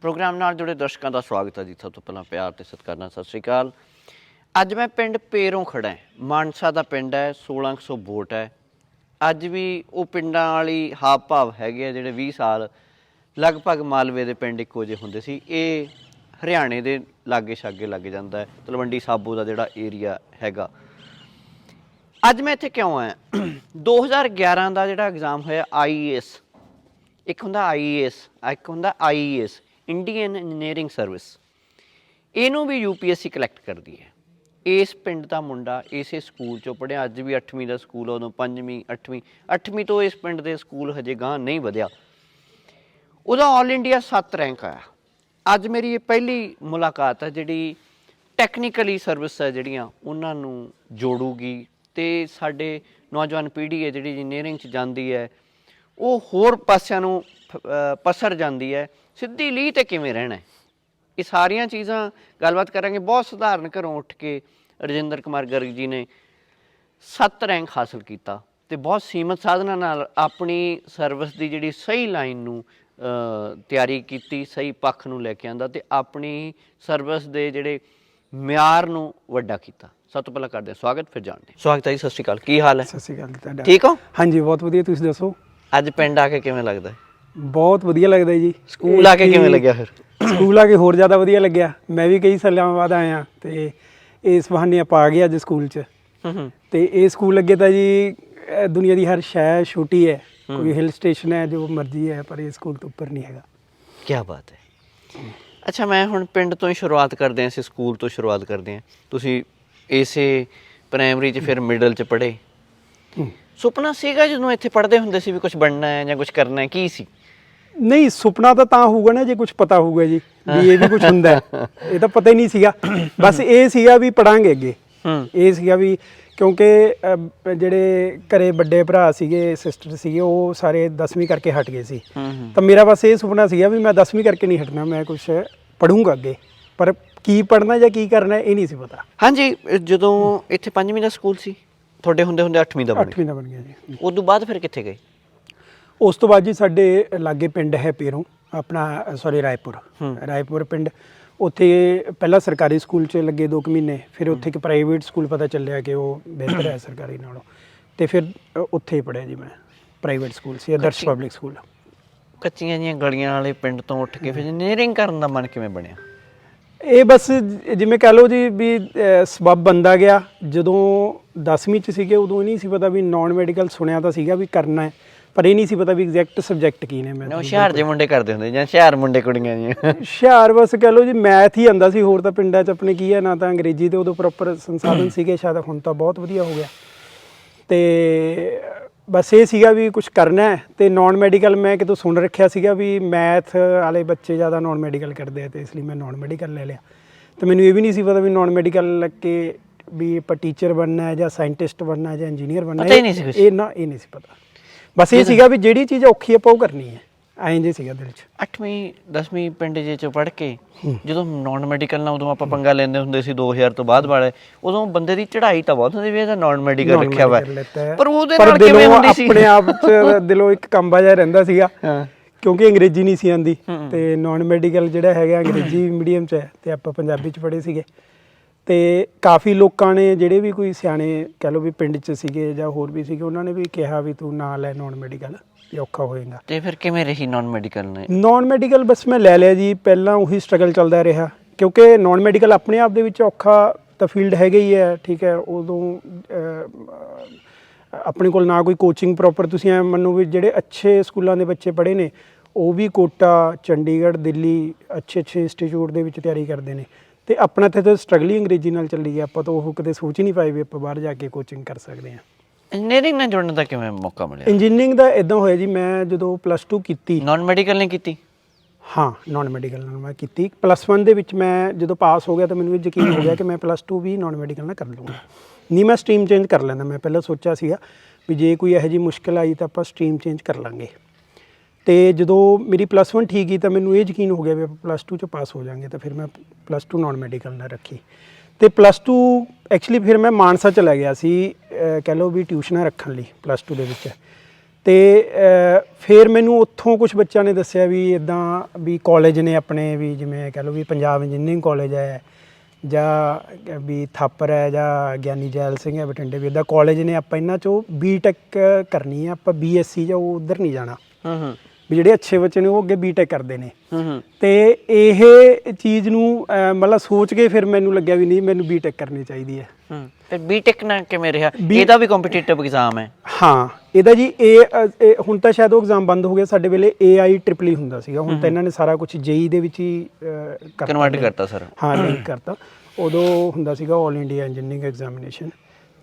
Programme ਨਾਲ ਜੁੜੇ ਦਰਸ਼ਕਾਂ ਦਾ ਸਵਾਗਤ ਹੈ ਜੀ। ਸਭ ਤੋਂ ਪਹਿਲਾਂ ਪਿਆਰ ਤੇ ਸਤਿਕਾਰ ਨਾਲ ਸਤਿ ਸ਼੍ਰੀ ਅਕਾਲ। ਅੱਜ ਮੈਂ ਪਿੰਡ ਪੇਰੋਂ ਖੜਾ ਹਾਂ। ਮਾਨਸਾ ਦਾ ਪਿੰਡ ਹੈ 1600 ਵੋਟ ਹੈ। ਅੱਜ ਵੀ ਉਹ ਪਿੰਡਾਂ ਵਾਲੀ ਹਾਵ ਭਾਵ ਹੈਗੇ ਆ ਜਿਹੜੇ 20 ਸਾਲ ਲਗਭਗ ਮਾਲਵੇ ਦੇ ਪਿੰਡ ਇੱਕੋ ਜਿਹੇ ਹੁੰਦੇ ਸੀ। ਇਹ ਹਰਿਆਣੇ ਦੇ ਲਾਗੇ ਛਾਗੇ ਲੱਗ ਜਾਂਦਾ ਹੈ। ਤਲਵੰਡੀ ਸਾਬੋ ਦਾ ਜਿਹੜਾ ਏਰੀਆ ਹੈਗਾ। ਅੱਜ ਮੈਂ ਇੱਥੇ ਕਿਉਂ ਆਇਆ? 2011 ਦਾ ਜਿਹੜਾ ਐਗਜ਼ਾਮ ਹੋਇਆ ਆਈਏਐਸ ਇੱਕ ਹੁੰਦਾ ਆਈਏਐਸ ਇੱਕ ਹੁੰਦਾ ਆਈਏਐਸ ਇੰਡੀਅਨ ਇੰਜੀਨੀਅਰਿੰਗ ਸਰਵਿਸ ਇਹਨੂੰ ਵੀ ਯੂਪੀਐਸਸੀ ਕਲੈਕਟ ਕਰਦੀ ਹੈ। ਇਸ ਪਿੰਡ ਦਾ ਮੁੰਡਾ ਇਸੇ ਸਕੂਲ ਚੋਂ ਪੜਿਆ ਅੱਜ ਵੀ 8ਵੀਂ ਦਾ ਸਕੂਲ ਆ, ਉਦੋਂ 5ਵੀਂ 8ਵੀਂ 8ਵੀਂ ਤੋਂ ਇਸ ਪਿੰਡ ਦੇ ਸਕੂਲ ਹਜੇ ਗਾਂ ਨਹੀਂ ਵਧਿਆ। ਉਹਦਾ 올 ਇੰਡੀਆ 7 ਰੈਂਕ ਆਇਆ। ਅੱਜ ਮੇਰੀ ਇਹ ਪਹਿਲੀ ਮੁਲਾਕਾਤ ਹੈ ਜਿਹੜੀ ਟੈਕਨੀਕਲੀ ਸਰਵਿਸ ਹੈ ਜਿਹੜੀਆਂ ਉਹਨਾਂ ਨੂੰ ਜੋੜੂਗੀ। ਤੇ ਸਾਡੇ ਨੌਜਵਾਨ ਪੀੜ੍ਹੀ ਹੈ ਜਿਹੜੀ ਇੰਜੀਨੀਅਰਿੰਗ ਚ ਜਾਂਦੀ ਹੈ। ਉਹ ਹੋਰ ਪਾਸਿਆਂ ਨੂੰ ਪਸਰ ਜਾਂਦੀ ਹੈ। ਸਿੱਧੀ ਲੀਹ ਤੇ ਕਿਵੇਂ ਰਹਿਣਾ ਇਹ ਸਾਰੀਆਂ ਚੀਜ਼ਾਂ ਗੱਲਬਾਤ ਕਰਾਂਗੇ। ਬਹੁਤ ਸਧਾਰਨ ਘਰੋਂ ਉੱਠ ਕੇ ਰਜਿੰਦਰ ਕੁਮਾਰ ਗਰਗ ਜੀ ਨੇ 7 ਰੈਂਕ ਹਾਸਲ ਕੀਤਾ ਤੇ ਬਹੁਤ ਸੀਮਤ ਸਾਧਨਾਂ ਨਾਲ ਆਪਣੀ ਸਰਵਿਸ ਦੀ ਜਿਹੜੀ ਸਹੀ ਲਾਈਨ ਨੂੰ ਤਿਆਰੀ ਕੀਤੀ ਸਹੀ ਪੱਖ ਨੂੰ ਲੈ ਕੇ ਆਂਦਾ ਤੇ ਆਪਣੀ ਸਰਵਿਸ ਦੇ ਜਿਹੜੇ ਮਿਆਰ ਨੂੰ ਵੱਡਾ ਕੀਤਾ। ਸਭ ਤੋਂ ਪਹਿਲਾਂ ਕਰਦੇ ਹਾਂ ਸਵਾਗਤ ਫਿਰ ਜਾਣਦੇ। ਸਵਾਗਤ ਹੈ ਜੀ ਸਤਿ ਸ਼੍ਰੀ ਅਕਾਲ। ਕੀ ਹਾਲ ਹੈ? ਸਤਿ ਸ਼੍ਰੀ ਅਕਾਲ ਜੀ ਤੁਹਾਡਾ। ਠੀਕ ਹੋ? ਹਾਂਜੀ ਬਹੁਤ ਵਧੀਆ। ਤੁਸੀਂ ਦੱਸੋ? ਅੱਜ ਪਿੰਡ ਆ ਕੇ ਕਿਵੇਂ ਲੱਗਦਾ? ਬਹੁਤ ਵਧੀਆ ਲੱਗਦਾ ਜੀ। ਸਕੂਲ ਆ ਕੇ ਕਿਵੇਂ ਲੱਗਿਆ ਫਿਰ? ਸਕੂਲ ਆ ਕੇ ਹੋਰ ਜ਼ਿਆਦਾ ਵਧੀਆ ਲੱਗਿਆ। ਮੈਂ ਵੀ ਕਈ ਸਾਲਾਂ ਬਾਅਦ ਆਇਆ ਤੇ ਇਸ ਬਹਾਨੇ ਆਪਾਂ ਆ ਗਏ ਅੱਜ ਸਕੂਲ 'ਚ। ਤੇ ਇਹ ਸਕੂਲ ਲੱਗੇ ਤਾਂ ਜੀ ਦੁਨੀਆ ਦੀ ਹਰ ਸ਼ੈ ਛੋਟੀ ਹੈ। ਕੋਈ ਹਿਲ ਸਟੇਸ਼ਨ ਹੈ ਜੋ ਮਰਜ਼ੀ ਹੈ ਪਰ ਇਹ ਸਕੂਲ ਤੋਂ ਉੱਪਰ ਨਹੀਂ ਹੈਗਾ। ਕੀ ਬਾਤ ਹੈ। ਅੱਛਾ ਮੈਂ ਹੁਣ ਪਿੰਡ ਤੋਂ ਹੀ ਸ਼ੁਰੂਆਤ ਕਰਦੇ ਹਾਂ ਅਸੀਂ ਸਕੂਲ ਤੋਂ ਸ਼ੁਰੂਆਤ ਕਰਦੇ ਹਾਂ। ਤੁਸੀਂ ਇਸੇ ਪ੍ਰਾਇਮਰੀ 'ਚ ਫਿਰ ਮਿਡਲ 'ਚ ਪੜ੍ਹੇ। ਸੁਪਨਾ ਸੀਗਾ ਜਦੋਂ ਇੱਥੇ ਪੜ੍ਹਦੇ ਹੁੰਦੇ ਸੀ ਵੀ ਕੁਝ ਬਣਨਾ ਹੈ ਜਾਂ ਕੁਝ ਕਰਨਾ ਹੈ ਕੀ ਸੀ? ਨਹੀਂ ਸੁਪਨਾ ਤਾਂ ਤਾਂ ਹੋਊਗਾ ਨਾ ਜੇ ਕੁਝ ਪਤਾ ਹੋਊਗਾ ਜੀ ਵੀ ਇਹ ਵੀ ਕੁਝ ਹੁੰਦਾ ਹੈ। ਇਹ ਤਾਂ ਪਤਾ ਹੀ ਨਹੀਂ ਸੀਗਾ। ਬਸ ਇਹ ਸੀਗਾ ਵੀ ਪੜਾਂਗੇ ਅੱਗੇ। ਹੂੰ। ਇਹ ਸੀਗਾ ਵੀ ਕਿਉਂਕਿ ਅਹ, ਜਿਹੜੇ ਘਰੇ ਵੱਡੇ ਭਰਾ ਸੀਗੇ ਸਿਸਟਰ ਸੀਗੇ ਉਹ ਸਾਰੇ 10ਵੀਂ ਕਰਕੇ ਹਟ ਗਏ ਸੀ। ਹੂੰ ਹੂੰ। ਤਾਂ ਮੇਰਾ ਬਸ ਇਹ ਸੁਪਨਾ ਸੀਗਾ ਵੀ ਮੈਂ 10ਵੀਂ ਕਰਕੇ ਨਹੀਂ ਹਟਣਾ ਮੈਂ ਕੁਝ ਪੜੂੰਗਾ ਅੱਗੇ। ਪਰ ਕੀ ਪੜਨਾ ਜਾਂ ਕੀ ਕਰਨਾ ਇਹ ਨਹੀਂ ਸੀ ਪਤਾ। ਹਾਂਜੀ ਜਦੋਂ ਇੱਥੇ ਪੰਜਵੀਂ ਦਾ ਸਕੂਲ ਸੀ। ਤੁਹਾਡੇ ਹੁੰਦੇ ਹੁੰਦੇ 8ਵੀਂ ਦਾ ਬਣ 8ਵੀਂ ਦਾ ਬਣ ਗਿਆ ਜੀ। ਉਸ ਤੋਂ ਬਾਅਦ ਫਿਰ ਕਿੱਥੇ ਗਏ? ਉਸ ਤੋਂ ਬਾਅਦ ਜੀ ਸਾਡੇ ਲਾਗੇ ਪਿੰਡ ਹੈ ਪੇਰੋਂ ਆਪਣਾ ਸੌਰੀ ਰਾਏਪੁਰ। ਰਾਏਪੁਰ ਪਿੰਡ ਉੱਥੇ ਪਹਿਲਾਂ ਸਰਕਾਰੀ ਸਕੂਲ 'ਚ ਲੱਗੇ 2 ਮਹੀਨੇ ਫਿਰ ਉੱਥੇ ਇੱਕ ਪ੍ਰਾਈਵੇਟ ਸਕੂਲ ਪਤਾ ਚੱਲਿਆ ਕਿ ਉਹ ਬਿਹਤਰ ਹੈ ਸਰਕਾਰੀ ਨਾਲੋਂ। ਤੇ ਫਿਰ ਉੱਥੇ ਹੀ ਪੜਿਆ ਜੀ ਮੈਂ ਪ੍ਰਾਈਵੇਟ ਸਕੂਲ ਸੀ ਆਦਰਸ਼ ਪਬਲਿਕ ਸਕੂਲ। ਕੱਚੀਆਂ ਜੀਆਂ ਗਲੀਆਂ ਵਾਲੇ ਪਿੰਡ ਤੋਂ ਉੱਠ ਕੇ ਫਿਰ ਇੰਜੀਨੀਅਰਿੰਗ ਕਰਨ ਦਾ ਮਨ ਕਿਵੇਂ ਬਣਿਆ? ਇਹ ਬਸ ਜ- ਜਿਵੇਂ ਕਹ ਲਓ ਜੀ ਵੀ ਅ, ਸਬੱਬ ਬੰਦਾ ਗਿਆ। ਜਦੋਂ 10ਵੀਂ ਚ ਸੀਗੇ ਉਦੋਂ ਇਹ ਨਹੀਂ ਸੀ ਪਤਾ ਵੀ ਨਾਨ ਮੈਡੀਕਲ ਸੁਣਿਆ ਤਾਂ ਸੀਗਾ ਵੀ ਕਰਨਾ ਹੈ ਪਰ ਇਹ ਨਹੀਂ ਸੀ ਪਤਾ ਵੀ ਐਗਜ਼ੈਕਟ ਸਬਜੈਕਟ ਕੀ ਨੇ ਮੈਂ ਨਾ ਹੁਸ਼ਿਆਰ ਜੇ ਮੁੰਡੇ ਕਰਦੇ ਹੁੰਦੇ ਜਾਂ ਹੁਸ਼ਿਆਰ ਮੁੰਡੇ ਕੁੜੀਆਂ ਜੀਆਂ ਹੁਸ਼ਿਆਰ ਬਸ ਕਹ ਲਓ ਜੀ ਮੈਥ ਹੀ ਆਂਦਾ ਸੀ ਹੋਰ ਤਾਂ ਪਿੰਡਾਂ 'ਚ ਆਪਣੇ ਕੀ ਹੈ ਨਾ ਤਾਂ ਅੰਗਰੇਜ਼ੀ ਤੇ ਉਦੋਂ ਪ੍ਰੋਪਰ ਸੰਸਾਧਨ ਸੀਗੇ ਸ਼ਾਇਦ ਹੁਣ ਤਾਂ ਬਹੁਤ ਵਧੀਆ ਹੋ ਗਿਆ। ਤੇ ਬਸ ਇਹ ਸੀਗਾ ਵੀ ਕੁਝ ਕਰਨਾ ਹੈ ਤੇ ਨਾਨ ਮੈਡੀਕਲ ਮੈਂ ਕਿਤੋਂ ਸੁਣ ਰੱਖਿਆ ਸੀਗਾ ਵੀ ਮੈਥ ਵਾਲੇ ਬੱਚੇ ਜ਼ਿਆਦਾ ਨਾਨ ਮੈਡੀਕਲ ਕਰਦੇ ਆ ਤੇ ਇਸ ਲਈ ਮੈਂ ਨਾਨ ਮੈਡੀਕਲ ਲੈ ਲਿਆ। ਤੇ ਮੈਨੂੰ ਇਹ ਵੀ ਨਹੀਂ ਸੀ ਪਤਾ ਵੀ ਨਾਨ ਮੈਡੀਕਲ ਲੱਗ ਕੇ ਵੀ ਆਪਾਂ ਟੀਚਰ ਬਣਨਾ ਹੈ ਜਾਂ ਸਾਇੰਟਿਸਟ ਬਣਨਾ ਹੈ ਜਾਂ ਇੰਜੀਨੀਅਰ ਬਣਨਾ ਹੀ। ਇਹ ਨਾ ਇਹ ਨਹੀਂ ਸੀ ਪਤਾ। ਬਸ ਇਹ ਸੀਗਾ ਵੀ ਜਿਹੜੀ ਚੀਜ਼ ਔਖੀ ਆਪਾਂ ਉਹ ਕਰਨੀ ਹੈ। ਐਂ ਜੇ ਸੀਗਾ ਦਿਲ 'ਚ। 8ਵੀਂ 10ਵੀਂ ਪਿੰਡ ਜੇ ਚੋਂ ਪੜ੍ਹ ਕੇ ਜਦੋਂ ਨਾਨ ਮੈਡੀਕਲ ਨਾਲ ਉਦੋਂ ਆਪਾਂ ਪੰਗਾ ਲੈਂਦੇ ਹੁੰਦੇ ਸੀ 2000 ਤੋਂ ਬਾਅਦ ਵਾਲੇ ਉਦੋਂ ਬੰਦੇ ਦੀ ਚੜ੍ਹਾਈ ਤਾਂ ਬਹੁਤ ਹੁੰਦੀ ਵੀ ਇਹਦਾ ਨਾਨ ਮੈਡੀਕਲ ਰੱਖਿਆ ਵਾ Non-medical ਲੈਤਾ ਹੈ। ਪਰ ਉਹਦੇ ਨਾਲ ਕਿਵੇਂ ਹੁੰਦੀ ਸੀ? ਆਪਣੇ ਆਪ ਚ ਦਿਲੋਂ ਇੱਕ ਕੰਬਾ ਜਿਹਾ ਰਹਿੰਦਾ ਸੀਗਾ। ਕਿਉਂਕਿ ਅੰਗਰੇਜ਼ੀ ਨਹੀਂ ਸੀ ਆਂਦੀ। ਤੇ ਨਾਨ ਮੈਡੀਕਲ ਜਿਹੜਾ ਹੈਗਾ ਅੰਗਰੇਜ਼ੀ ਮੀਡੀਅਮ ਚ ਹੈ ਤੇ ਆਪਾਂ ਪੰਜਾਬੀ ਚ ਪੜ੍ਹੇ ਸੀਗੇ। ਤੇ ਕਾਫੀ ਲੋਕਾਂ ਨੇ ਜਿਹੜੇ ਵੀ ਕੋਈ ਸਿਆਣੇ ਕਹ ਲਓ ਵੀ ਪਿੰਡ ਚ ਸੀਗੇ ਜਾਂ ਹੋਰ ਵੀ ਸੀਗੇ ਉਹਨਾਂ ਨੇ ਵੀ ਕਿਹਾ ਵੀ ਤੂੰ ਨਾ ਲੈ ਨਾਨ ਮੈਡੀਕਲ ਇਹ ਔਖਾ ਹੋਏਗਾ ਤੇ ਫਿਰ ਕਿਵੇਂ ਰਹੀ ਨਾਨ ਮੈਡੀਕਲ ਨੇ? ਨਾਨ ਮੈਡੀਕਲ ਬਸ ਮੈਂ ਲੈ ਲਿਆ ਜੀ ਪਹਿਲਾਂ ਉਹੀ ਸਟਰਗਲ ਚੱਲਦਾ ਰਿਹਾ। ਕਿਉਂਕਿ ਨਾਨ ਮੈਡੀਕਲ ਆਪਣੇ ਆਪ ਦੇ ਵਿੱਚ ਔਖਾ ਤਾਂ ਫੀਲਡ ਹੈਗਾ ਹੀ ਹੈ ਠੀਕ ਹੈ ਉਦੋਂ ਆਪਣੇ ਕੋਲ ਨਾ ਕੋਈ ਕੋਚਿੰਗ ਪ੍ਰੋਪਰ ਤੁਸੀਂ ਐ ਮੰਨੋ ਵੀ ਜਿਹੜੇ ਅੱਛੇ ਸਕੂਲਾਂ ਦੇ ਬੱਚੇ ਪੜ੍ਹੇ ਨੇ ਉਹ ਵੀ ਕੋਟਾ ਚੰਡੀਗੜ੍ਹ ਦਿੱਲੀ ਅੱਛੇ ਅੱਛੇ ਇੰਸਟੀਚਿਊਟ ਦੇ ਵਿੱਚ ਤਿਆਰੀ ਕਰਦੇ ਨੇ। ਤੇ ਆਪਣਾ ਤੇ ਤਾਂ ਸਟਰਗਲ ਹੀ ਅੰਗਰੇਜ਼ੀ ਨਾਲ ਚੱਲੀ ਗਿਆ ਆਪਾਂ ਤਾਂ ਉਹ ਕਦੇ ਸੋਚ ਹੀ ਨਹੀਂ ਪਾਏ ਵੀ ਆਪਾਂ ਬਾਹਰ ਜਾ ਕੇ ਕੋਚਿੰਗ ਕਰ ਸਕਦੇ ਹਾਂ। ਇੰਜੀਨੀਅਰਿੰਗ ਨਾਲ ਜੁੜਨ ਦਾ ਕਿਵੇਂ ਮੌਕਾ ਮਿਲਿਆ? ਇੰਜੀਨੀਅਰਿੰਗ ਦਾ ਇਦਾਂ ਹੋਇਆ ਜੀ ਮੈਂ ਜਦੋਂ ਪਲੱਸ 2 ਕੀਤੀ। ਨਾਨ ਮੈਡੀਕਲ ਨੇ ਕੀਤੀ? ਹਾਂ ਨਾਨ ਮੈਡੀਕਲ ਨਾਲ ਮੈਂ ਕੀਤੀ। ਪਲੱਸ 1 ਦੇ ਵਿੱਚ ਮੈਂ ਜਦੋਂ ਪਾਸ ਹੋ ਗਿਆ ਤਾਂ ਮੈਨੂੰ ਇਹ ਯਕੀਨ ਹੋ ਗਿਆ ਕਿ ਮੈਂ ਪਲੱਸ 2 ਵੀ ਨਾਨ ਮੈਡੀਕਲ ਨਾਲ ਕਰ ਲੂੰਗਾ ਨਹੀਂ ਮੈਂ ਸਟਰੀਮ ਚੇਂਜ ਕਰ ਲੈਂਦਾ। ਮੈਂ ਪਹਿਲਾਂ ਸੋਚਿਆ ਸੀਗਾ ਵੀ ਜੇ ਕੋਈ ਇਹੋ ਜਿਹੀ ਮੁਸ਼ਕਲ ਆਈ ਤਾਂ ਆਪਾਂ ਸਟਰੀਮ ਚੇਂਜ ਕਰ ਲਾਂਗੇ। ਤੇ ਜਦੋਂ ਮੇਰੀ ਪਲੱਸ 1 ਠੀਕ ਗਈ ਤਾਂ ਮੈਨੂੰ ਇਹ ਯਕੀਨ ਹੋ ਗਿਆ ਵੀ ਆਪਾਂ ਪਲੱਸ 2 ਚ ਪਾਸ ਹੋ ਜਾਾਂਗੇ ਤਾਂ ਫਿਰ ਮੈਂ ਪਲੱਸ 2 ਨਾਨ ਮੈਡੀਕਲ ਨਾਲ ਰੱਖੀ। ਤੇ ਪਲੱਸ 2 ਐਕਚੁਅਲੀ ਫਿਰ ਮੈਂ ਮਾਨਸਾ ਚਲਾ ਗਿਆ ਸੀ ਕਹਿ ਲਓ ਵੀ ਟਿਊਸ਼ਨਾਂ ਰੱਖਣ ਲਈ ਪਲੱਸ 2 ਦੇ ਵਿੱਚ। ਤੇ ਫਿਰ ਮੈਨੂੰ ਉੱਥੋਂ ਕੁਝ ਬੱਚਿਆਂ ਨੇ ਦੱਸਿਆ ਵੀ ਇਦਾਂ ਵੀ ਕਾਲਜ ਨੇ ਆਪਣੇ ਵੀ ਜਿਵੇਂ ਕਹਿ ਲਓ ਵੀ ਪੰਜਾਬ ਇੰਜੀਨੀਅਰਿੰਗ ਕਾਲਜ ਹੈ ਜਾਂ ਵੀ ਥਾਪਰ ਹੈ ਜਾਂ ਗਿਆਨੀ ਜੈਲ ਸਿੰਘ ਹੈ ਬਠਿੰਡੇ ਵੀ ਇਦਾਂ ਕਾਲਜ ਨੇ ਆਪਾਂ ਇਹਨਾਂ ਚੋਂ ਬੀਟੈਕ ਕਰਨੀ ਹੈ, ਆਪਾਂ ਬੀਐਸਸੀ ਜਾਂ ਉਹ ਉਧਰ ਨਹੀਂ ਜਾਣਾ। ਹੂੰ ਹੂੰ। ਵੀ ਜਿਹੜੇ ਅੱਛੇ ਬੱਚੇ ਨੇ ਉਹ ਅੱਗੇ ਬੀਟੈਕ ਕਰਦੇ ਨੇ। ਤੇ ਇਹ ਚੀਜ਼ ਨੂੰ ਮਤਲਬ ਸੋਚ ਕੇ ਫਿਰ ਮੈਨੂੰ ਲੱਗਿਆ ਵੀ ਨਹੀਂ ਮੈਨੂੰ ਬੀਟੈਕ ਕਰਨੀ ਚਾਹੀਦੀ ਹੈ। ਤੇ ਬੀਟੈਕ ਨਾਲ ਕਿਵੇਂ ਰਿਹਾ? ਇਹਦਾ ਵੀ ਕੰਪੀਟੀਟਿਵ ਐਗਜ਼ਾਮ ਹੈ। ਹਾਂ ਇਹਦਾ ਜੀ ਇਹ ਹੁਣ ਤਾਂ ਸ਼ਾਇਦ ਉਹ ਐਗਜ਼ਾਮ ਬੰਦ ਹੋ ਗਿਆ ਸਾਡੇ ਵੇਲੇ AI ਟ੍ਰਿਪਲ ਹੀ ਹੁੰਦਾ ਸੀਗਾ। ਹੁਣ ਤਾਂ ਇਹਨਾਂ ਨੇ ਸਾਰਾ ਕੁਝ JEE ਦੇ ਵਿੱਚ ਹੀ ਕਨਵਰਟ। ਕਰਤਾ ਸਰ। ਹਾਂ ਲਿੰਕ ਕਰਤਾ। ਉਦੋਂ ਹੁੰਦਾ ਸੀਗਾ 올 ਇੰਡੀਆ ਇੰਜੀਨੀਅਰਿੰਗ ਐਗਜ਼ਾਮੀਨੇਸ਼ਨ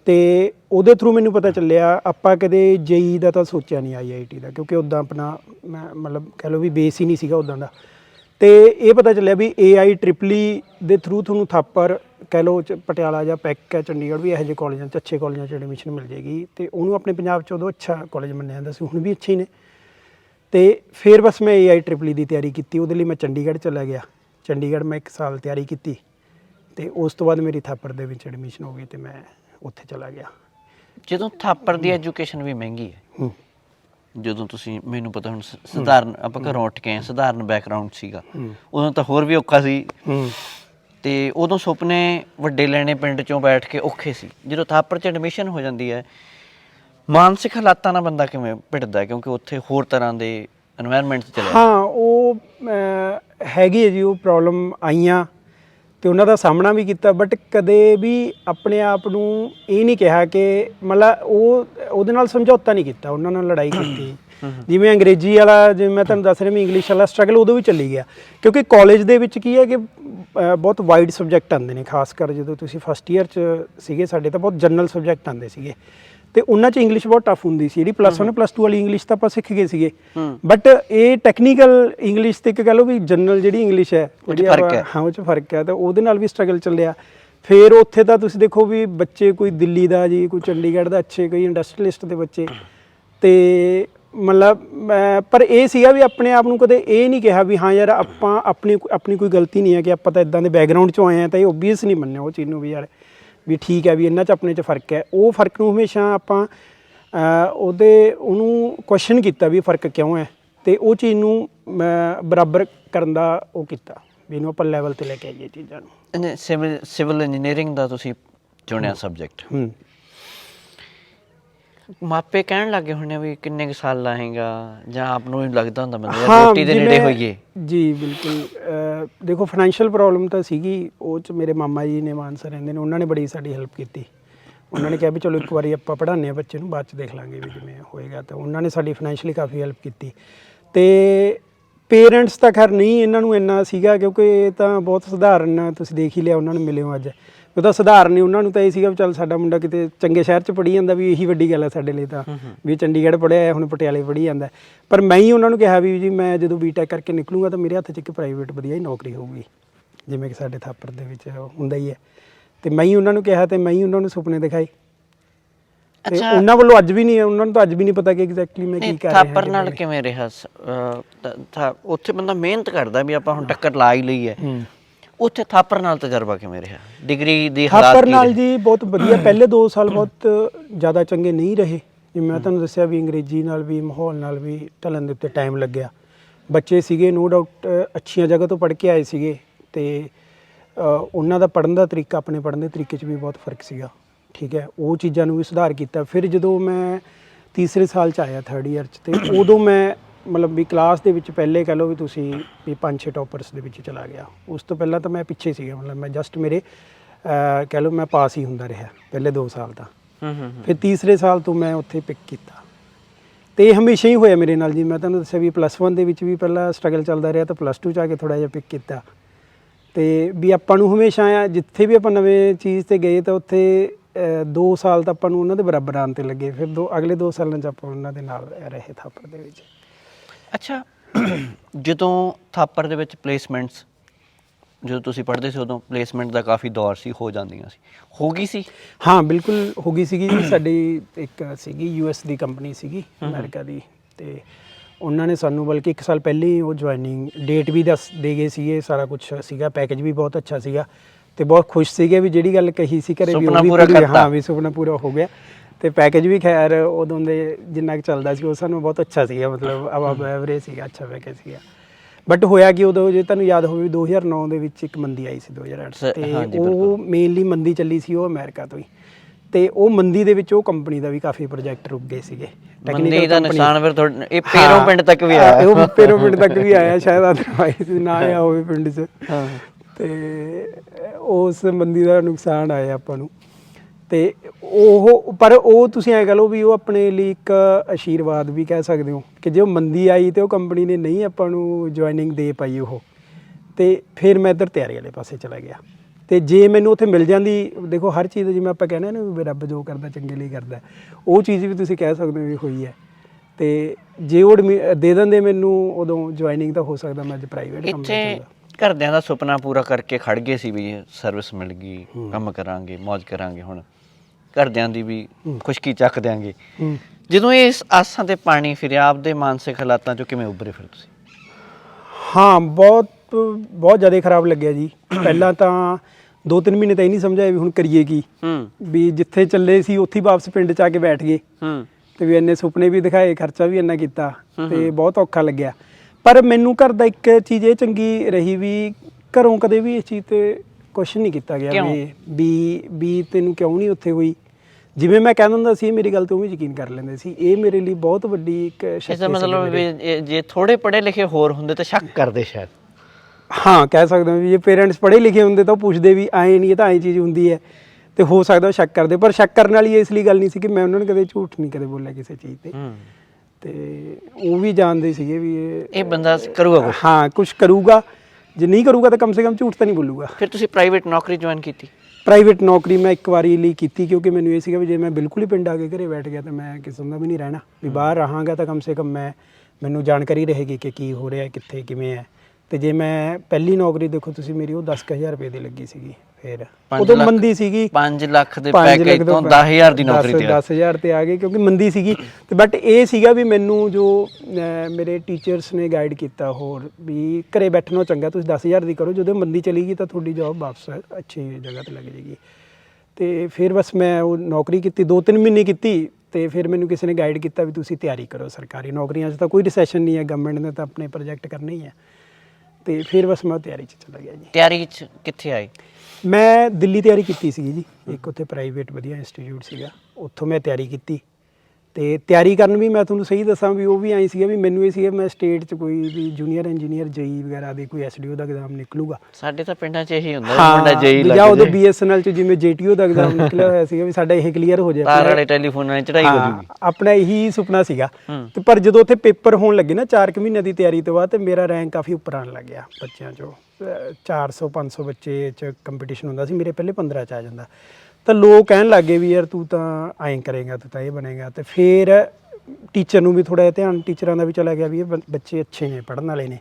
ਤੇ ਉਹਦੇ ਥਰੂ ਮੈਨੂੰ ਪਤਾ ਚੱਲਿਆ, ਆਪਾਂ ਕਦੇ JEE ਦਾ ਤਾਂ ਸੋਚਿਆ ਨਹੀਂ IIT ਦਾ, ਕਿਉਂਕਿ ਉਦਾਂ ਆਪਣਾ ਮੈਂ ਮਤਲਬ ਕਹਿ ਲਓ ਵੀ ਬੇਸ ਹੀ ਨਹੀਂ ਸੀਗਾ ਉਦਾਂ ਦਾ। ਤੇ ਇਹ ਪਤਾ ਚੱਲਿਆ ਵੀ AI ਟ੍ਰਿਪਲੀ e ਦੇ ਥਰੂ ਤੁਹਾਨੂੰ ਥਾਪਰ, ਕਹਿ ਲਓ ਚ- ਪਟਿਆਲਾ ਜਾਂ ਪੈਕ ਹੈ, ਚੰਡੀਗੜ੍ਹ ਵੀ ਇਹੋ ਜਿਹੇ ਕਾਲਜਾਂ, 'ਚ ਅੱਛੇ ਕਾਲਜਾਂ 'ਚ ਐਡਮਿਸ਼ਨ ਮਿਲ ਜੇਗੀ ਤੇ ਉਹਨੂੰ ਆਪਣੇ ਪੰਜਾਬ 'ਚ ਉਦੋਂ ਅੱਛਾ ਕਾਲਜ ਮੰਨਿਆ ਜਾਂਦਾ ਸੀ, ਹੁਣ ਵੀ ਅੱਛੇ ਹੀ ਨੇ। ਤੇ ਫਿਰ ਬਸ ਮੈਂ AI ਟ੍ਰਿਪਲੀ e ਦੀ ਤਿਆਰੀ ਕੀਤੀ, ਉਹਦੇ ਲਈ ਮੈਂ ਚੰਡੀਗੜ੍ਹ ਚਲਾ ਗਿਆ। ਚੰਡੀਗੜ੍ਹ ਮੈਂ 1 ਸਾਲ ਤਿਆਰੀ ਕੀਤੀ, ਤੇ ਉਸ ਤੋਂ ਬਾਅਦ ਮੇਰੀ ਥਾਪਰ ਦੇ ਵਿੱਚ ਐਡਮਿਸ਼ਨ ਹੋ ਗਈ ਤੇ ਮੈਂ ਉੱਥੇ ਚਲਾ ਗਿਆ। ਜਦੋਂ ਥਾਪੜ ਦੀ ਐਜੂਕੇਸ਼ਨ ਵੀ ਮਹਿੰਗੀ ਹੈ। ਜਦੋਂ ਤੁਸੀਂ ਮੈਨੂੰ ਪਤਾ ਹੁਣ ਸਧਾਰਨ ਆਪਾਂ ਘਰੋਂ ਉੱਠ ਕੇ ਸਧਾਰਨ ਬੈਕਗ੍ਰਾਉਂਡ ਸੀਗਾ। ਉਦੋਂ ਤਾਂ ਹੋਰ ਵੀ ਔਖਾ ਸੀ। ਤੇ ਉਦੋਂ ਸੁਪਨੇ ਵੱਡੇ ਲੈਣੇ ਪਿੰਡ ਚੋਂ ਬੈਠ ਕੇ ਔਖੇ ਸੀ। ਜਦੋਂ ਥਾਪੜ 'ਚ ਐਡਮਿਸ਼ਨ ਹੋ ਜਾਂਦੀ ਹੈ ਮਾਨਸਿਕ ਹਾਲਾਤਾਂ ਨਾਲ ਬੰਦਾ ਕਿਵੇਂ ਭਿੜਦਾ ਕਿਉਂਕਿ ਉੱਥੇ ਹੋਰ ਤਰ੍ਹਾਂ ਦੇ এনवायरमेंट 'ਚ ਚਲੇ ਹਾਂ ਉਹ ਹੈਗੀ ਹੈ ਜੀ ਉਹ ਪ੍ਰੋਬਲਮ ਆਈਆਂ। ਤੇ ਉਹਨਾਂ ਦਾ ਸਾਹਮਣਾ ਵੀ ਕੀਤਾ ਬਟ ਕਦੇ ਵੀ ਆਪਣੇ ਆਪ ਨੂੰ ਇਹ ਨਹੀਂ ਕਿਹਾ ਕਿ ਮਤਲਬ ਉਹ ਉਹਦੇ ਨਾਲ ਸਮਝੌਤਾ ਨਹੀਂ ਕੀਤਾ ਉਹਨਾਂ ਨਾਲ ਲੜਾਈ ਕੀਤੀ। ਜਿਵੇਂ ਅੰਗਰੇਜ਼ੀ ਵਾਲਾ ਜਿਵੇਂ ਮੈਂ ਤੁਹਾਨੂੰ ਦੱਸ ਰਿਹਾ ਵੀ ਇੰਗਲਿਸ਼ ਵਾਲਾ ਸਟਰਗਲ ਉਦੋਂ ਵੀ ਚੱਲੀ ਗਿਆ। ਕਿਉਂਕਿ ਕਾਲਜ ਦੇ ਵਿੱਚ ਕੀ ਹੈ ਕਿ ਬਹੁਤ ਵਾਈਡ ਸਬਜੈਕਟ ਆਉਂਦੇ ਨੇ ਖਾਸ ਕਰ ਜਦੋਂ ਤੁਸੀਂ ਫਸਟ ਇਅਰ ਚ ਸੀਗੇ ਸਾਡੇ ਤਾਂ ਬਹੁਤ ਜਨਰਲ ਸਬਜੈਕਟ ਆਉਂਦੇ ਸੀਗੇ। ਤੇ ਉਹਨਾਂ 'ਚ ਇੰਗਲਿਸ਼ ਬਹੁਤ ਟਫ ਹੁੰਦੀ ਸੀ। ਜਿਹੜੀ ਪਲੱਸ 1 ਪਲੱਸ 2 ਵਾਲੀ ਇੰਗਲਿਸ਼ ਤਾਂ ਆਪਾਂ ਸਿੱਖ ਗਏ ਸੀਗੇ। ਬਟ ਇਹ ਟੈਕਨੀਕਲ ਇੰਗਲਿਸ਼ ਤੇ ਇੱਕ ਕਹ ਲਓ ਵੀ ਜਨਰਲ ਜਿਹੜੀ ਇੰਗਲਿਸ਼ ਹੈ ਜਿਹੜੀ ਹੈ। ਹਾਂ ਉਹ 'ਚ ਫ਼ਰਕ ਹੈ। ਤਾਂ ਉਹਦੇ ਨਾਲ ਵੀ ਸਟਰਗਲ ਚੱਲਿਆ। ਫਿਰ ਉੱਥੇ ਤਾਂ ਤੁਸੀਂ ਦੇਖੋ ਵੀ ਬੱਚੇ ਕੋਈ ਦਿੱਲੀ ਦਾ ਜੀ ਕੋਈ ਚੰਡੀਗੜ੍ਹ ਦਾ ਅੱਛੇ ਕੋਈ ਇੰਡਸਟਰੀਲਿਸਟ ਦੇ ਬੱਚੇ। ਤੇ ਮਤਲਬ ਪਰ ਇਹ ਸੀਗਾ ਵੀ ਆਪਣੇ ਆਪ ਨੂੰ ਕਦੇ ਇਹ ਨਹੀਂ ਕਿਹਾ ਵੀ ਹਾਂ ਯਾਰ ਆਪਾਂ ਆਪਣੀ ਆਪਣੀ ਕੋਈ ਗਲਤੀ ਨਹੀਂ ਹੈ ਕਿ ਆਪਾਂ ਤਾਂ ਇਦਾਂ ਦੇ ਬੈਕਗ੍ਰਾਉਂਡ ਚੋਂ ਆਏ ਆ ਤਾਂ ਇਹ ਓਬਵੀਅਸ ਨਹੀਂ ਮੰਨਿਆ ਉਹ ਚੀਜ਼ ਨੂੰ ਵੀ ਯਾਰ। ਵੀ ਠੀਕ ਹੈ ਵੀ ਇਹਨਾਂ 'ਚ ਆਪਣੇ 'ਚ ਫ਼ਰਕ ਹੈ। ਉਹ ਫ਼ਰਕ ਨੂੰ ਹਮੇਸ਼ਾ ਆਪਾਂ ਉਹਦੇ ਉਹਨੂੰ ਕੁਐਸਚਨ ਕੀਤਾ ਵੀ ਫ਼ਰਕ ਕਿਉਂ ਹੈ ਤੇ ਉਹ ਚੀਜ਼ ਨੂੰ ਬਰਾਬਰ ਕਰਨ ਦਾ ਉਹ ਕੀਤਾ। ਵੀ ਇਹਨੂੰ ਆਪਾਂ ਲੈਵਲ ਤੇ ਲੈ ਕੇ ਆਈਏ ਚੀਜ਼ਾਂ ਨੂੰ। ਸਿਵਲ ਸਿਵਲ ਇੰਜੀਨੀਅਰਿੰਗ ਦਾ ਤੁਸੀਂ ਚੁਣਿਆ ਸਬਜੈਕਟ ਹੂੰ। ਮਾਪੇ ਕਹਿਣ ਲੱਗੇ ਹੁੰਨੇ ਵੀ ਕਿੰਨੇ ਕੁ ਸਾਲ ਲਾਏਗਾ ਜਾਂ ਆਪ ਨੂੰ ਵੀ ਲੱਗਦਾ ਹੁੰਦਾ ਯਾਰ ਹਾਂ, ਰੋਟੀ ਦੇ ਨੇੜੇ ਜਿਵੇਂ- ਹੋਈਏ। ਜੀ ਬਿਲਕੁਲ। ਅਹ, ਦੇਖੋ ਫਾਈਨੈਂਸ਼ੀਅਲ ਪ੍ਰੋਬਲਮ ਤਾਂ ਸੀਗੀ ਉਹ ਚ ਮੇਰੇ ਮਾਮਾ ਜੀ ਨੇ ਮਾਨਸਾ ਰਹਿੰਦੇ ਨੇ ਉਹਨਾਂ ਨੇ ਬੜੀ ਸਾਡੀ ਹੈਲਪ ਕੀਤੀ। ਉਹਨਾਂ ਨੇ ਕਿਹਾ ਵੀ ਚਲੋ ਇੱਕ ਵਾਰੀ ਆਪਾਂ ਪੜ੍ਹਾਉਂਦੇ ਆ ਬੱਚੇ ਨੂੰ ਬਾਅਦ ਚ ਦੇਖ ਲਾਂਗੇ ਵੀ ਜਿਵੇਂ ਹੋਏਗਾ ਤਾਂ ਉਹਨਾਂ ਨੇ ਸਾਡੀ ਫਾਈਨੈਂਸ਼ੀਅਲੀ ਕਾਫੀ ਹੈਲਪ ਕੀਤੀ। ਤੇ ਪੇਰੈਂਟਸ ਤਾਂ ਖੈਰ ਨਹੀਂ ਇਹਨਾਂ ਨੂੰ ਇੰਨਾ ਸੀਗਾ ਕਿਉਂਕਿ ਇਹ ਤਾਂ ਬਹੁਤ ਸਧਾਰਨ ਤੁਸੀਂ ਦੇਖ ਹੀ ਲਿਆ ਉਹਨਾਂ ਨੂੰ ਮਿਲੇ ਹੋ ਅੱਜ। ਉਹ ਤਾਂ ਸਧਾਰਨ ਨਹੀਂ ਉਹਨਾਂ ਨੂੰ ਤਾਂ ਇਹ ਸੀਗਾ ਵੀ ਚੱਲ ਸਾਡਾ ਮੁੰਡਾ ਕਿਤੇ ਚੰਗੇ ਸ਼ਹਿਰ 'ਚ ਪੜ੍ਹੀ ਜਾਂਦਾ ਵੀ ਇਹੀ ਵੱਡੀ ਗੱਲ ਹੈ ਸਾਡੇ ਲਈ ਤਾਂ ਵੀ ਚੰਡੀਗੜ੍ਹ ਪੜ੍ਹਿਆ ਹੈ ਹੁਣ ਪਟਿਆਲੇ ਪੜ੍ਹੀ ਜਾਂਦਾ। ਹੈ। ਪਰ ਮੈਂ ਹੀ ਉਹਨਾਂ ਨੂੰ ਕਿਹਾ ਵੀ ਜੀ ਮੈਂ ਜਦੋਂ ਬੀਟੈਕ ਕਰਕੇ ਨਿਕਲੂੰਗਾ ਤਾਂ ਮੇਰੇ ਹੱਥ 'ਚ ਇੱਕ ਪ੍ਰਾਈਵੇਟ ਵਧੀਆ ਹੀ ਨੌਕਰੀ ਹੋਊਗੀ। ਜਿਵੇਂ ਕਿ ਸਾਡੇ ਥਾਪਰ ਦੇ ਵਿੱਚ ਹੁੰਦਾ ਹੀ ਹੈ। ਤੇ ਮੈਂ ਹੀ ਉਹਨਾਂ ਨੂੰ ਕਿਹਾ ਤੇ ਮੈਂ ਹੀ ਉਹਨਾਂ ਨੂੰ ਸੁਪਨੇ ਦਿਖਾਏ। ਤੇ। ਉਹਨਾਂ ਵੱਲੋਂ ਅੱਜ ਵੀ ਨਹੀਂ ਉਹਨਾਂ ਨੂੰ ਤਾਂ ਅੱਜ ਵੀ ਨਹੀਂ ਪਤਾ ਕਿ ਐਗਜ਼ੈਕਟਲੀ ਮੈਂ ਕੀ ਕਰ ਰਿਹਾ ਥਾਪਰ ਨਾਲ ਕਿਵੇਂ ਰਿਹਾ ਉੱਥੇ ਬੰਦਾ ਮਿਹਨਤ ਕਰਦਾ ਵੀ ਆਪਾਂ ਹੁਣ ਟੱਕਰ ਲਾ ਹੀ ਲਈ ਹੈ। ਹੂੰ। ਉੱਥੇ ਥਾਪਰ ਨਾਲ ਤਜਰਬਾ ਕਿਵੇਂ ਰਿਹਾ? ਡਿਗਰੀ ਦੀ ਹਾਲਾਤ ਥਾਪਰ ਨਾਲ? ਜੀ ਬਹੁਤ ਵਧੀਆ। ਪਹਿਲੇ 2 ਸਾਲ ਬਹੁਤ ਜ਼ਿਆਦਾ ਚੰਗੇ ਨਹੀਂ ਰਹੇ। ਜਿਵੇਂ ਮੈਂ ਤੁਹਾਨੂੰ ਦੱਸਿਆ ਵੀ ਅੰਗਰੇਜ਼ੀ ਨਾਲ ਵੀ ਮਾਹੌਲ ਨਾਲ ਵੀ ਢਲਣ ਦੇ ਉੱਤੇ ਟਾਈਮ ਲੱਗਿਆ। ਬੱਚੇ ਸੀਗੇ ਨੋ ਡਾਊਟ ਅੱਛੀਆਂ ਜਗ੍ਹਾ ਤੋਂ ਪੜ੍ਹ ਕੇ ਆਏ ਸੀਗੇ ਤੇ ਉਹਨਾਂ ਦਾ ਪੜ੍ਹਨ ਦਾ ਤਰੀਕਾ ਆਪਣੇ ਪੜ੍ਹਨ ਦੇ ਤਰੀਕੇ 'ਚ ਵੀ ਬਹੁਤ ਫ਼ਰਕ ਸੀਗਾ। ਠੀਕ ਹੈ ਉਹ ਚੀਜ਼ਾਂ ਨੂੰ ਵੀ ਸੁਧਾਰ ਕੀਤਾ। ਫਿਰ ਜਦੋਂ ਮੈਂ ਤੀਸਰੇ ਸਾਲ 'ਚ ਆਇਆ ਥਰਡ ਇਅਰ 'ਚ ਤੇ ਉਦੋਂ ਮੈਂ ਮਤਲਬ ਵੀ ਕਲਾਸ ਦੇ ਵਿੱਚ ਪਹਿਲੇ ਕਹ ਲਓ ਵੀ ਤੁਸੀਂ ਵੀ ਪੰਜ ਛੇ ਟੌਪਰਸ ਦੇ ਵਿੱਚ ਚਲਾ ਗਿਆ। ਉਸ ਤੋਂ ਪਹਿਲਾਂ ਤਾਂ ਮੈਂ ਪਿੱਛੇ ਸੀਗਾ ਮਤਲਬ ਮੈਂ ਜਸਟ ਮੇਰੇ ਕਹਿ ਲਓ ਮੈਂ ਪਾਸ ਹੀ ਹੁੰਦਾ ਰਿਹਾ ਪਹਿਲੇ 2 ਸਾਲ ਤਾਂ। ਹੂੰ ਹੂੰ ਹੂੰ। ਫਿਰ ਤੀਸਰੇ ਸਾਲ ਤੋਂ ਮੈਂ ਉੱਥੇ ਪਿਕ ਕੀਤਾ। ਤੇ ਇਹ ਹਮੇਸ਼ਾ ਹੀ ਹੋਇਆ ਮੇਰੇ ਨਾਲ ਜੀ। ਮੈਂ ਤੁਹਾਨੂੰ ਦੱਸਿਆ ਵੀ ਪਲੱਸ 1 ਦੇ ਵਿੱਚ ਵੀ ਪਹਿਲਾਂ ਸਟਰਗਲ ਚੱਲਦਾ ਰਿਹਾ ਤਾਂ ਪਲੱਸ 2 ਚ ਆ ਕੇ ਥੋੜਾ ਜਿਹਾ ਪਿਕ ਕੀਤਾ। ਤੇ ਵੀ ਆਪਾਂ ਨੂੰ ਹਮੇਸ਼ਾ ਆ ਜਿੱਥੇ ਵੀ ਆਪਾਂ ਨਵੇਂ ਚੀਜ਼ ਤੇ ਗਏ ਤਾਂ ਉੱਥੇ 2 ਸਾਲ ਤਾਂ ਆਪਾਂ ਨੂੰ ਉਹਨਾਂ ਦੇ ਬਰਾਬਰ ਆਉਣ ਤੇ ਲੱਗੇ। ਫਿਰ ਦੋ ਅਗਲੇ 2 ਸਾਲਾਂ ਚ ਆਪਾਂ ਉਹਨਾਂ ਦੇ ਨਾਲ ਰਹੇ ਥਾਪਰ ਦੇ ਵਿੱਚ। ਅੱਛਾ। ਜਦੋਂ ਥਾਪਰ ਦੇ ਵਿੱਚ ਪਲੇਸਮੈਂਟਸ ਜਦੋਂ ਤੁਸੀਂ ਪੜ੍ਹਦੇ ਸੀ ਉਦੋਂ ਪਲੇਸਮੈਂਟ ਦਾ ਕਾਫੀ ਦੌਰ ਸੀ ਹੋ ਜਾਂਦੀਆਂ ਸੀ। ਹੋ ਗਈ ਸੀ? ਹਾਂ ਬਿਲਕੁਲ ਹੋ ਗਈ ਸੀਗੀ। ਸਾਡੀ ਇੱਕ ਸੀਗੀ ਯੂਐਸ ਦੀ ਕੰਪਨੀ ਸੀਗੀ ਅਮਰੀਕਾ ਦੀ। ਤੇ ਉਹਨਾਂ ਨੇ ਸਾਨੂੰ ਬਲਕਿ 1 ਸਾਲ ਪਹਿਲੇ ਹੀ ਉਹ ਜੁਆਇਨਿੰਗ ਡੇਟ ਵੀ ਦੱਸ ਦੇ ਗਏ ਸੀਗੇ ਸਾਰਾ ਕੁਝ ਸੀਗਾ ਪੈਕੇਜ ਵੀ ਬਹੁਤ ਅੱਛਾ ਸੀਗਾ। ਤੇ ਬਹੁਤ ਖੁਸ਼ ਸੀਗੇ ਵੀ ਜਿਹੜੀ ਗੱਲ ਕਹੀ ਸੀ ਘਰੇ ਵੀ ਉਹ ਵੀ ਪੂਰਾ। ਹਾਂ ਵੀ ਸੁਪਨਾ ਪੂਰਾ ਹੋ ਗਿਆ। ਤੇ ਪੈਕੇਜ ਵੀ ਖੈਰ ਉਦੋਂ ਦੇ ਜਿੰਨਾ ਕੁ ਚੱਲਦਾ ਸੀ ਉਹ ਸਾਨੂੰ ਬਹੁਤ ਅੱਛਾ ਸੀਗਾ ਮਤਲਬ ਅਬਵ ਐਵਰੇਜ ਸੀਗਾ ਅੱਛਾ ਪੈਕੇਜ ਸੀਗਾ। ਬਟ ਹੋਇਆ ਕਿ ਉਦੋਂ ਜੇ ਤੁਹਾਨੂੰ ਯਾਦ ਹੋਵੇ 2009 ਦੇ ਵਿੱਚ ਇੱਕ ਮੰਦੀ ਆਈ ਸੀ 2008 ਸ- ਤੇ ਉਹ ਮੇਨਲੀ ਮੰਦੀ ਚੱਲੀ ਸੀ ਉਹ ਅਮਰੀਕਾ ਤੋਂ ਹੀ। ਤੇ ਉਹ ਮੰਦੀ ਦੇ ਵਿੱਚ ਉਹ ਕੰਪਨੀ ਦਾ ਵੀ ਕਾਫੀ ਪ੍ਰੋਜੈਕਟ ਰੁਕ ਗਏ ਸੀਗੇ। ਮੰਦੀ ਦਾ ਨੁਕਸਾਨ ਫਿਰ ਤੁਹਾਡੇ ਇਹ ਪੇਰੋਂ ਪਿੰਡ ਤੱਕ ਵੀ ਆਇਆ। ਉਹ ਪੇਰੋਂ ਪਿੰਡ ਤੱਕ ਵੀ ਆਇਆ ਸ਼ਾਇਦ ਅਦਰਵਾਈਜ਼ ਨਾ ਆਇਆ ਹੋਵੇ ਪਿੰਡ 'ਚ। ਹਾਂ। ਤੇ ਉਸ ਮੰਦੀ ਦਾ ਨੁਕਸਾਨ ਆਇਆ ਆਪਾਂ ਨੂੰ। ਤੇ ਉਹ ਪਰ ਉਹ ਤੁਸੀਂ ਐ ਕਹ ਲਓ ਵੀ ਉਹ ਆਪਣੇ ਲਈ ਇੱਕ ਆਸ਼ੀਰਵਾਦ ਵੀ ਕਹਿ ਸਕਦੇ ਹੋ ਕਿ ਜੇ ਉਹ ਮੰਦੀ ਆਈ ਤੇ ਉਹ ਕੰਪਨੀ ਨੇ ਨਹੀਂ ਆਪਾਂ ਨੂੰ ਜੁਆਇਨਿੰਗ ਦੇ ਪਾਈ ਉਹ। ਤੇ ਫਿਰ ਮੈਂ ਇੱਧਰ ਤਿਆਰੀ ਵਾਲੇ ਪਾਸੇ ਚਲਾ ਗਿਆ। ਤੇ ਜੇ ਮੈਨੂੰ ਉੱਥੇ ਮਿਲ ਜਾਂਦੀ ਦੇਖੋ ਹਰ ਚੀਜ਼ ਜਿਵੇਂ ਆਪਾਂ ਕਹਿੰਦੇ ਨਾ ਵੀ ਰੱਬ ਜੋ ਕਰਦਾ ਚੰਗੇ ਲਈ ਕਰਦਾ ਉਹ ਚੀਜ਼ ਵੀ ਤੁਸੀਂ ਕਹਿ ਸਕਦੇ ਹੋ ਵੀ ਹੋਈ ਹੈ। ਤੇ ਜੇ ਉਹ ਦੇ ਦਿੰਦੇ ਮੈਨੂੰ ਉਦੋਂ ਜੁਆਇਨਿੰਗ ਤਾਂ ਹੋ ਸਕਦਾ ਮੈਂ ਅੱਜ ਪ੍ਰਾਈਵੇਟ ਕੰਮ ਇੱਥੇ ਘਰਦਿਆਂ ਦਾ ਸੁਪਨਾ ਪੂਰਾ ਕਰਕੇ ਖੜ ਗਏ ਸੀ ਵੀ ਸਰਵਿਸ ਮਿਲ ਗਈ ਕੰਮ ਕਰਾਂਗੇ ਮौज ਕਰਾਂਗੇ ਹੁਣ। ਘਰਦਿਆਂ ਦੀ ਵੀ ਖੁਸ਼ਕੀ ਚੱਕ ਦਿਆਂਗੇ। ਜਦੋਂ ਇਹ ਇਸ ਆਸਾਂ ਤੇ ਪਾਣੀ ਫਿਰਿਆ ਆਪਦੇ ਮਾਨਸਿਕ ਹਾਲਾਤਾਂ ਚੋਂ ਕਿਵੇਂ ਉੱਭਰੇ ਫਿਰ ਤੁਸੀਂ? ਹਾਂ ਬਹੁਤ ਬਹੁਤ ਜ਼ਿਆਦਾ ਖਰਾਬ ਲੱਗਿਆ ਜੀ। ਪਹਿਲਾਂ ਤਾਂ ਦੋ ਤਿੰਨ ਮਹੀਨੇ ਤਾਂ ਇਹ ਨਹੀਂ ਸਮਝਾਇਆ ਵੀ ਹੁਣ ਕਰੀਏ ਕੀ। ਹੂੰ। ਵੀ ਜਿੱਥੇ ਚੱਲੇ ਸੀ ਉੱਥੇ ਵਾਪਸ ਪਿੰਡ ਚ ਆ ਕੇ ਬੈਠ ਗਏ। ਹੂੰ। ਤੇ ਵੀ ਇੰਨੇ ਸੁਪਨੇ ਵੀ ਦਿਖਾਏ ਖਰਚਾ ਵੀ ਇੰਨਾ ਕੀਤਾ। ਤੇ ਬਹੁਤ ਔਖਾ ਲੱਗਿਆ। ਪਰ ਮੈਨੂੰ ਘਰ ਦਾ ਇੱਕ ਚੀਜ਼ ਇਹ ਚੰਗੀ ਰਹੀ ਵੀ ਘਰੋਂ ਕਦੇ ਵੀ ਇਸ ਚੀਜ਼ ਤੇ ਕੁਛ ਨਹੀਂ ਕੀਤਾ ਗਿਆ ਵੀ ਵੀ ਤੈਨੂੰ ਕਿਉਂ ਨਹੀਂ ਉੱਥੇ ਹੋਈ ਜਿਵੇਂ ਮੈਂ ਕਹਿੰਦਾ ਹੁੰਦਾ ਸੀ ਮੇਰੀ ਗੱਲ ਤੇ ਉਹ ਵੀ ਯਕੀਨ ਕਰ ਲੈਂਦੇ ਸੀ। ਇਹ ਮੇਰੇ ਲਈ ਬਹੁਤ ਵੱਡੀ ਇੱਕ ਸ਼ਕਤੀ ਸੀ ਮਤਲਬ। ਵੀ ਜੇ ਥੋੜੇ ਪੜ੍ਹੇ ਲਿਖੇ ਹੋਰ ਹੁੰਦੇ ਤਾਂ ਸ਼ੱਕ ਕਰਦੇ ਸ਼ਾਇਦ। ਹਾਂ ਕਹਿ ਸਕਦੇ ਹਾਂ ਵੀ ਜੇ ਪੇਰੈਂਟਸ ਪੜ੍ਹੇ ਲਿਖੇ ਹੁੰਦੇ ਤਾਂ ਪੁੱਛਦੇ ਵੀ ਐਂ ਨਹੀਂ ਇਹ ਤਾਂ ਐਂ ਚੀਜ਼ ਹੁੰਦੀ ਹੈ। ਤੇ ਹੋ ਸਕਦਾ ਸ਼ੱਕ ਕਰਦੇ ਪਰ ਸ਼ੱਕ ਕਰਨ ਵਾਲੀ ਇਸ ਲਈ ਗੱਲ ਨਹੀਂ ਸੀ ਕਿ ਮੈਂ ਉਹਨਾਂ ਨੂੰ ਕਦੇ ਝੂਠ ਨਹੀਂ ਕਦੇ ਬੋਲਿਆ ਕਿਸੇ ਚੀਜ਼ ਤੇ। ਤੇ ਉਹ ਵੀ ਜਾਣਦੇ ਸੀਗੇ ਵੀ ਇਹ ਇਹ ਬੰਦਾ ਕਰੂਗਾ ਕੁਛ। ਹਾਂ ਕੁਝ ਕਰੂਗਾ। ਜੇ ਨਹੀਂ ਕਰੂਗਾ ਤਾਂ ਕਮ ਸੇ ਕਮ ਝੂਠ ਤਾਂ ਨਹੀਂ ਬੋਲੂਗਾ। ਫਿਰ ਤੁਸੀਂ ਪ੍ਰਾਈਵੇਟ ਨੌਕਰੀ ਜੁਆਇਨ ਕੀਤੀ? ਪ੍ਰਾਈਵੇਟ ਨੌਕਰੀ ਮੈਂ ਇੱਕ ਵਾਰੀ ਲਈ ਕੀਤੀ ਕਿਉਂਕਿ ਮੈਨੂੰ ਇਹ ਸੀਗਾ ਵੀ ਜੇ ਮੈਂ ਬਿਲਕੁਲ ਹੀ ਪਿੰਡ ਆ ਕੇ ਘਰੇ ਬੈਠ ਗਿਆ ਤਾਂ ਮੈਂ ਕਿਸਮ ਦਾ ਵੀ ਨਹੀਂ ਰਹਿਣਾ। ਵੀ ਬਾਹਰ ਰਹਾਂਗਾ ਤਾਂ ਕਮ ਸੇ ਕਮ ਮੈਂ ਮੈਨੂੰ ਜਾਣਕਾਰੀ ਰਹੇਗੀ ਕਿ ਕੀ ਹੋ ਰਿਹਾ ਕਿੱਥੇ ਕਿਵੇਂ ਹੈ। ਤੇ ਜੇ ਮੈਂ ਪਹਿਲੀ ਨੌਕਰੀ ਦੇਖੋ ਤੁਸੀਂ ਮੇਰੀ ਉਹ 10000 ਰੁਪਏ ਦੀ ਲੱਗੀ ਸੀਗੀ। ਫਿਰ। ਉਦੋਂ ਮੰਦੀ ਸੀਗੀ। 5 ਲੱਖ ਦੇ ਪੈਕੇਜ ਤੋਂ ਤੋਂ 10000 ਦੀ ਨੌਕਰੀ ਤੇ ਆ। 10000 ਤੇ ਆ ਗਏ ਕਿਉਂਕਿ ਮੰਦੀ ਸੀਗੀ। ਤੇ ਬਟ ਇਹ ਸੀਗਾ ਵੀ ਮੈਨੂੰ ਜੋ ਮੇਰੇ ਟੀਚਰਸ ਨੇ ਗਾਈਡ ਕੀਤਾ ਹੋਰ ਵੀ ਘਰੇ ਬੈਠਣੋਂ ਚੰਗਾ ਤੁਸੀਂ 10000 ਦੀ ਕਰੋ ਜਦੋਂ ਮੰਦੀ ਚਲੀ ਗਈ ਤਾਂ ਤੁਹਾਡੀ ਜੌਬ ਵਾਪਸ ਅੱਛੀ ਜਗ੍ਹਾ ਤੇ ਲੱਗ ਜਾਏਗੀ। ਤੇ ਫਿਰ ਬਸ ਮੈਂ ਉਹ ਨੌਕਰੀ ਕੀਤੀ 2-3 ਮਹੀਨੇ ਕੀਤੀ ਤੇ ਫਿਰ ਮੈਨੂੰ ਕਿਸੇ ਨੇ ਗਾਈਡ ਕੀਤਾ ਵੀ ਤੁਸੀਂ ਤਿਆਰੀ ਕਰੋ ਸਰਕਾਰੀ ਨੌਕਰੀਆਂ 'ਚ ਤਾਂ ਕੋਈ ਰਿਸੈਸ਼ਨ ਨਹੀਂ ਹੈ ਗਵਰਨਮੈਂਟ ਨੇ ਤਾਂ ਆਪਣੇ ਪ੍ਰੋਜੈਕਟ ਕਰਨੇ ਹੀ ਹੈ। ਤੇ ਫਿਰ ਬਸ ਮੈਂ ਤਿਆਰੀ 'ਚ ਚਲਾ ਗਿਆ ਜੀ। ਤਿਆਰੀ ਚ ਕਿੱਥੇ ਆਈ ਮੈਂ ਦਿੱਲੀ ਤਿਆਰੀ ਕੀਤੀ ਸੀਗੀ ਜੀ। ਇੱਕ ਉੱਥੇ ਪ੍ਰਾਈਵੇਟ ਵਧੀਆ ਇੰਸਟੀਚਿਊਟ ਸੀਗਾ। ਉੱਥੋਂ ਮੈਂ ਤਿਆਰੀ ਕੀਤੀ। ਤੇ ਤਿਆਰੀ ਕਰਨ ਵੀ ਮੈਂ ਤੁਹਾਨੂੰ ਸਹੀ ਦੱਸਾਂ ਵੀ ਉਹ ਵੀ ਐਂ ਸੀਗਾ ਵੀ ਮੈਨੂੰ ਇਹ ਸੀਗਾ ਮੈਂ ਸਟੇਟ 'ਚ ਕੋਈ ਵੀ ਜੂਨੀਅਰ ਇੰਜੀਨੀਅਰ ਜਈ ਵਗੈਰਾ ਦੇ ਕੋਈ ਐਸਡੀਓ ਦਾ ਐਗਜ਼ਾਮ ਨਿਕਲੂਗਾ। ਸਾਡੇ ਤਾਂ ਪਿੰਡਾਂ 'ਚ ਇਹੀ ਹੁੰਦਾ ਮੁੰਡਾ ਜੇਈ ਲੱਗ ਜਾਂ ਉਦੋਂ ਜਾਏ ਬੀਐਸਐਨਐਲ 'ਚ ਜਿਵੇਂ ਜੇਟੀਓ ਦਾ ਐਗਜ਼ਾਮ ਨਿਕਲਿਆ ਹੋਇਆ ਸੀਗਾ ਵੀ ਸਾਡਾ ਇਹ ਕਲੀਅਰ ਹੋ ਜਾਏ। ਤਾਰ ਵਾਲੇ ਟੈਲੀਫੋਨਾਂ 'ਚ ਚੜਾਈ ਹੋ ਜੂਗੀ। ਆਪਣਾ ਇਹੀ ਸੁਪਨਾ ਸੀਗਾ। ਤੇ ਪਰ ਜਦੋਂ ਉੱਥੇ ਪੇਪਰ ਹੋਣ ਲੱਗੇ ਨਾ 4 ਕੁ ਮਹੀਨਿਆਂ ਦੀ ਤਿਆਰੀ ਤੋਂ ਬਾਅਦ ਤੇ ਮੇਰਾ ਰੈਂਕ ਕਾਫੀ ਉੱਪਰ ਆਉਣ ਲੱਗ ਗਿਆ ਬੱਚਿਆਂ 'ਚੋਂ। 400 500 ਬੱਚੇ 'ਚ ਕੰਪੀਟੀਸ਼ਨ ਹੁੰਦਾ ਸੀ। ਮੇਰੇ ਪਹਿਲੇ 15 ਚ ਆ ਜਾਂਦਾ। ਤਾਂ ਲੋਕ ਕਹਿਣ ਲੱਗੇ ਵੀ ਯਾਰ ਤੂੰ ਤਾਂ ਐਂ ਕਰੇਗਾ ਤੂੰ ਤਾਂ ਇਹ ਬਣੇਗਾ। ਤੇ ਫਿਰ ਟੀਚਰ ਨੂੰ ਵੀ ਥੋੜਾ ਜਿਹਾ ਧਿਆਨ ਟੀਚਰਾਂ ਦਾ ਵੀ ਚਲਾ ਗਿਆ ਵੀ ਇਹ ਬੱਚੇ ਅੱਛੇ ਨੇ ਪੜ੍ਹਨ ਵਾਲੇ ਨੇ।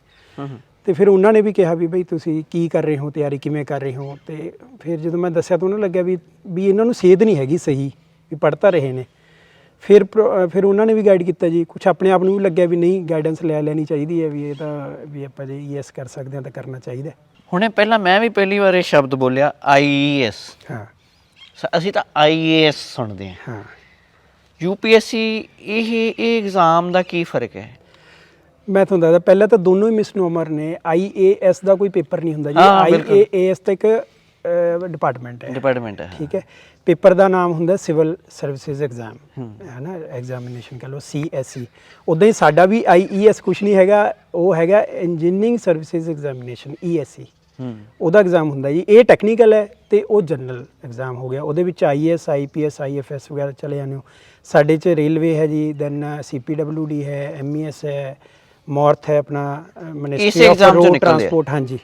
ਤੇ ਫਿਰ ਉਹਨਾਂ ਨੇ ਵੀ ਕਿਹਾ ਵੀ ਬਈ ਤੁਸੀਂ ਕੀ ਕਰ ਰਹੇ ਹੋ ਤਿਆਰੀ ਕਿਵੇਂ ਕਰ ਰਹੇ ਹੋ? ਤੇ ਫਿਰ ਜਦੋਂ ਮੈਂ ਦੱਸਿਆ ਤਾਂ ਉਹਨਾਂ ਨੂੰ ਲੱਗਿਆ ਵੀ ਵੀ ਇਹਨਾਂ ਨੂੰ ਸੇਧ ਨਹੀਂ ਹੈਗੀ ਸਹੀ ਵੀ ਪੜ੍ਹ ਤਾਂ ਰਹੇ ਨੇ। ਫਿਰ ਫਿਰ ਉਹਨਾਂ ਨੇ ਵੀ ਗਾਈਡ ਕੀਤਾ ਜੀ। ਕੁਝ ਆਪਣੇ ਆਪ ਨੂੰ ਵੀ ਲੱਗਿਆ ਵੀ ਨਹੀਂ ਗਾਈਡੈਂਸ ਲੈ ਲੈਣੀ ਚਾਹੀਦੀ ਹੈ ਵੀ ਇਹ ਤਾਂ ਵੀ ਆਪਾਂ ਜੇ ਯੈਸ ਕਰ ਸਕਦੇ ਹਾਂ ਤਾਂ ਕਰਨਾ ਚਾਹੀਦਾ। ਹੁਣੇ ਪਹਿਲਾਂ ਮੈਂ ਵੀ ਪਹਿਲੀ ਵਾਰ ਇਹ ਸ਼ਬਦ ਬੋਲਿਆ ਆਈਏਐਸ ਹਾਂ। ਅਸੀਂ ਤਾਂ ਆਈਏਐਸ ਸੁਣਦੇ ਹਾਂ। ਹਾਂ। ਯੂਪੀਐਸਸੀ ਇਹ ਇਹ ਐਗਜ਼ਾਮ ਦਾ ਕੀ ਫ਼ਰਕ ਹੈ? ਮੈਂ ਤੁਹਾਨੂੰ ਦੱਸਦਾ ਪਹਿਲਾਂ ਤਾਂ ਦੋਨੋਂ ਹੀ ਮਿਸਨੋਮਰ ਨੇ। ਆਈਏਐਸ ਦਾ ਕੋਈ ਪੇਪਰ ਨਹੀਂ ਹੁੰਦਾ ਜੀ। ਆਈਏਐਸ ਤਾਂ ਇੱਕ ਡਿਪਾਰਟਮੈਂਟ ਹੈ। ਡਿਪਾਰਟਮੈਂਟ ਹੈ ਠੀਕ ਹੈ। ਪੇਪਰ ਦਾ ਨਾਮ ਹੁੰਦਾ ਸਿਵਲ ਸਰਵਿਸਿਜ਼ ਐਗਜ਼ਾਮ ਹੈ। ਨਾ? ਐਗਜ਼ਾਮੀਨੇਸ਼ਨ ਕਹ ਲਓ ਸੀਐਸਈ ਉਦਾਂ ਹੀ ਸਾਡਾ ਵੀ ਆਈਈਐਸ ਕੁਝ ਨਹੀਂ ਹੈਗਾ ਉਹ ਹੈਗਾ ਇੰਜੀਨੀਅਰਿੰਗ ਸਰਵਿਸਿਜ਼ ਐਗਜ਼ਾਮੀਨੇਸ਼ਨ ਈਐਸਈ ਹੂੰ। ਉਹਦਾ ਐਗਜ਼ਾਮ ਹੁੰਦਾ ਜੀ। ਇਹ ਟੈਕਨੀਕਲ ਹੈ ਤੇ ਉਹ ਜਨਰਲ ਐਗਜ਼ਾਮ ਹੋ ਗਿਆ। ਉਹਦੇ ਵਿੱਚ ਆਈਐਸ ਆਈਪੀਐਸ ਆਈਐਫਐਸ ਵਗੈਰਾ ਚਲੇ ਜਾਂਦੇ ਹੋ। ਸਾਡੇ ਚ ਰੇਲਵੇ ਹੈ ਜੀ ਦੈਨ ਸੀਪੀਡਬਲਯੂਡੀ ਹੈ ਐਮਈਐਸ ਹੈ ਮੌਰਥ ਹੈ ਆਪਣਾ ਮਿਨਿਸਟਰੀ ਆਫ ਰੋਡ। ਟਰਾਂਸਪੋਰਟ ਹਾਂਜੀ।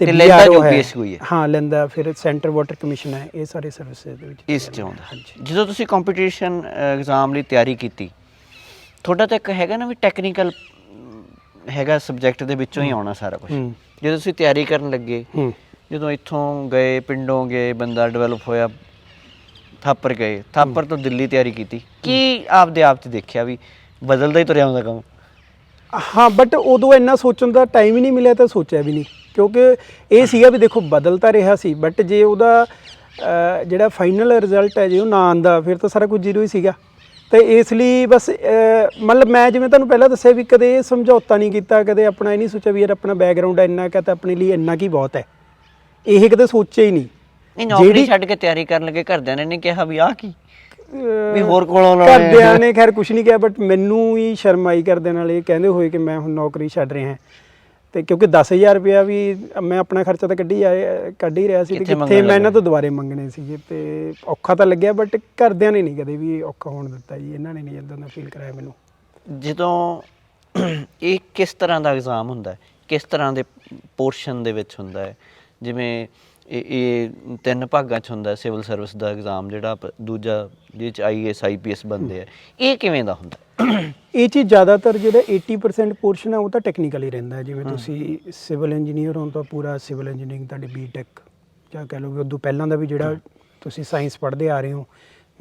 ਤੇ ਤੇ ਲੈਂਦਾ। UPSC ਹੋਈ ਹੈ। ਹਾਂ ਲੈਂਦਾ ਫਿਰ ਸੈਂਟਰ ਵਾਟਰ ਕਮਿਸ਼ਨ ਹੈ ਇਹ ਸਾਰੇ ਸਰਵਿਸਿਜ਼ ਦੇ ਵਿੱਚ ਇਸ ਚ ਆਉਂਦਾ। ਜਦੋਂ ਤੁਸੀਂ ਕੰਪੀਟੀਸ਼ਨ ਐਗਜ਼ਾਮ ਲਈ ਤਿਆਰੀ ਕੀਤੀ ਤੁਹਾਡਾ ਤਾਂ ਇੱਕ ਹੈਗਾ ਨਾ ਵੀ ਟੈਕਨੀਕਲ ਹੈਗਾ ਸਬਜੈਕਟ ਦੇ ਵਿੱਚੋਂ ਹੀ ਆਉਣਾ ਸਾਰਾ ਕੁਝ ਜਦੋਂ ਤੁਸੀਂ ਤਿਆਰੀ ਕਰਨ ਲੱਗੇ ਜਦੋਂ ਇੱਥੋਂ ਗਏ ਪਿੰਡੋਂ ਗਏ ਬੰਦਾ ਡਿਵੈਲਪ ਹੋਇਆ ਥਾਪਰ ਗਏ ਥਾਪਰ ਤੋਂ ਦਿੱਲੀ ਤਿਆਰੀ ਕੀਤੀ ਕੀ ਆਪਦੇ ਆਪ ਚ ਦੇਖਿਆ ਵੀ ਬਦਲਦਾ ਹੀ ਤੁਰਿਆ ਹੁੰਦਾ ਕੰਮ? ਹਾਂ ਬਟ ਉਦੋਂ ਇੰਨਾ ਸੋਚਣ ਦਾ ਟਾਈਮ ਹੀ ਨਹੀਂ ਮਿਲਿਆ ਤਾਂ ਸੋਚਿਆ ਵੀ ਨਹੀਂ। ਕਿਉਂਕਿ ਇਹ ਸੀਗਾ ਵੀ ਦੇਖੋ ਬਦਲ ਤਾਂ ਰਿਹਾ ਸੀ ਬਟ ਜੇ ਉਹਦਾ ਜਿਹੜਾ ਫਾਈਨਲ ਰਿਜ਼ਲਟ ਹੈ ਜੇ ਉਹ ਨਾ ਆਂਦਾ ਫਿਰ ਤਾਂ ਸਾਰਾ ਕੁਝ ਜ਼ੀਰੋ ਹੀ ਸੀਗਾ। ਤੇ ਇਸ ਲਈ ਬਸ ਮਤਲਬ ਮੈਂ ਜਿਵੇਂ ਤੁਹਾਨੂੰ ਪਹਿਲਾਂ ਦੱਸਿਆ ਵੀ ਕਦੇ ਇਹ ਸਮਝੌਤਾ ਨਹੀਂ ਕੀਤਾ ਕਦੇ ਆਪਣਾ ਇਹ ਨਹੀਂ ਸੋਚਿਆ ਵੀ ਯਾਰ ਆਪਣਾ ਬੈਕਗ੍ਰਾਉਂਡ ਇੰਨਾ ਕੁ ਤਾਂ ਆਪਣੇ ਲਈ ਇੰਨਾ ਕੀ ਬਹੁਤ ਹੈ। ਇਹ ਕਦੇ ਸੋਚਿਆ ਹੀ ਨਹੀਂ। ਨੌਕਰੀ ਛੱਡ ਕੇ ਤਿਆਰੀ ਕਰਨ ਲੱਗੇ ਘਰਦਿਆਂ ਨੇ ਨਹੀਂ ਕਿਹਾ ਵੀ ਆਹ ਕੀ? ਵੀ ਹੋਰ ਕੋਲੋਂ ਨਾ ਘਰਦਿਆਂ ਨੇ ਖੈਰ ਕੁਝ ਨਹੀਂ ਕਿਹਾ ਬਟ ਮੈਨੂੰ ਹੀ ਸ਼ਰਮ ਆਈ ਕਰਦੇ ਨਾਲ ਇਹ ਕਹਿੰਦੇ ਹੋਏ ਕਿ ਮੈਂ ਹੁਣ ਨੌਕਰੀ ਛੱਡ ਰਿਹਾ ਹਾਂ। ਤੇ ਕਿਉਂਕਿ 10000 ਰੁਪਇਆ ਵੀ ਮੈਂ ਆਪਣਾ ਖਰਚਾ ਤਾਂ ਕੱਢੀ ਜਾ ਕੱਢ ਹੀ ਰਿਹਾ ਸੀ ਤੇ ਕਿੱਥੇ ਮੈਂ ਇਹਨਾਂ ਤੋਂ ਦੁਬਾਰੇ ਮੰਗਣੇ ਸੀਗੇ ਤੇ ਔਖਾ ਤਾਂ ਲੱਗਿਆ ਬਟ ਘਰਦਿਆਂ ਨੇ ਨਹੀਂ ਕਦੇ ਵੀ ਔਖਾ ਹੋਣ ਦਿੱਤਾ ਜੀ। ਇਹਨਾਂ ਨੇ ਨਹੀਂ ਇਦਾਂ ਦਾ ਫੀਲ ਕਰਾਇਆ ਮੈਨੂੰ। ਜਦੋਂ ਇਹ ਕਿਸ ਤਰ੍ਹਾਂ ਦਾ ਐਗਜ਼ਾਮ ਹੁੰਦਾ ਹੈ? ਕਿਸ ਤਰ੍ਹਾਂ ਦੇ ਪੋਰਸ਼ਨ ਦੇ ਵਿੱਚ ਹੁੰਦਾ ਹੈ? ਜਿਵੇਂ ਇਹ ਇਹ ਤਿੰਨ ਭਾਗਾਂ 'ਚ ਹੁੰਦਾ ਸਿਵਲ ਸਰਵਿਸ ਦਾ ਐਗਜ਼ਾਮ ਜਿਹੜਾ ਦੂਜਾ ਜਿਹਦੇ 'ਚ ਆਈਐਸ ਆਈਪੀਐਸ ਬੰਦੇ ਆ। ਇਹ ਕਿਵੇਂ ਦਾ ਹੁੰਦਾ? ਇਹ ਚੀਜ਼ ਜ਼ਿਆਦਾਤਰ ਜਿਹੜਾ 80% ਪੋਰਸ਼ਨ ਹੈ ਉਹ ਤਾਂ ਟੈਕਨੀਕਲ ਹੀ ਰਹਿੰਦਾ ਹੈ। ਜਿਵੇਂ ਤੁਸੀਂ ਸਿਵਲ ਇੰਜੀਨੀਅਰ ਹੋ ਤਾਂ ਪੂਰਾ ਸਿਵਲ ਇੰਜੀਨੀਅਰਿੰਗ ਤੁਹਾਡੀ ਬੀਟੈਕ ਜਾਂ ਕਹਿ ਲਓ ਵੀ ਉਦੋਂ ਪਹਿਲਾਂ ਦਾ ਵੀ ਜਿਹੜਾ ਤੁਸੀਂ ਸਾਇੰਸ ਪੜ੍ਹਦੇ ਆ ਰਹੇ ਹੋ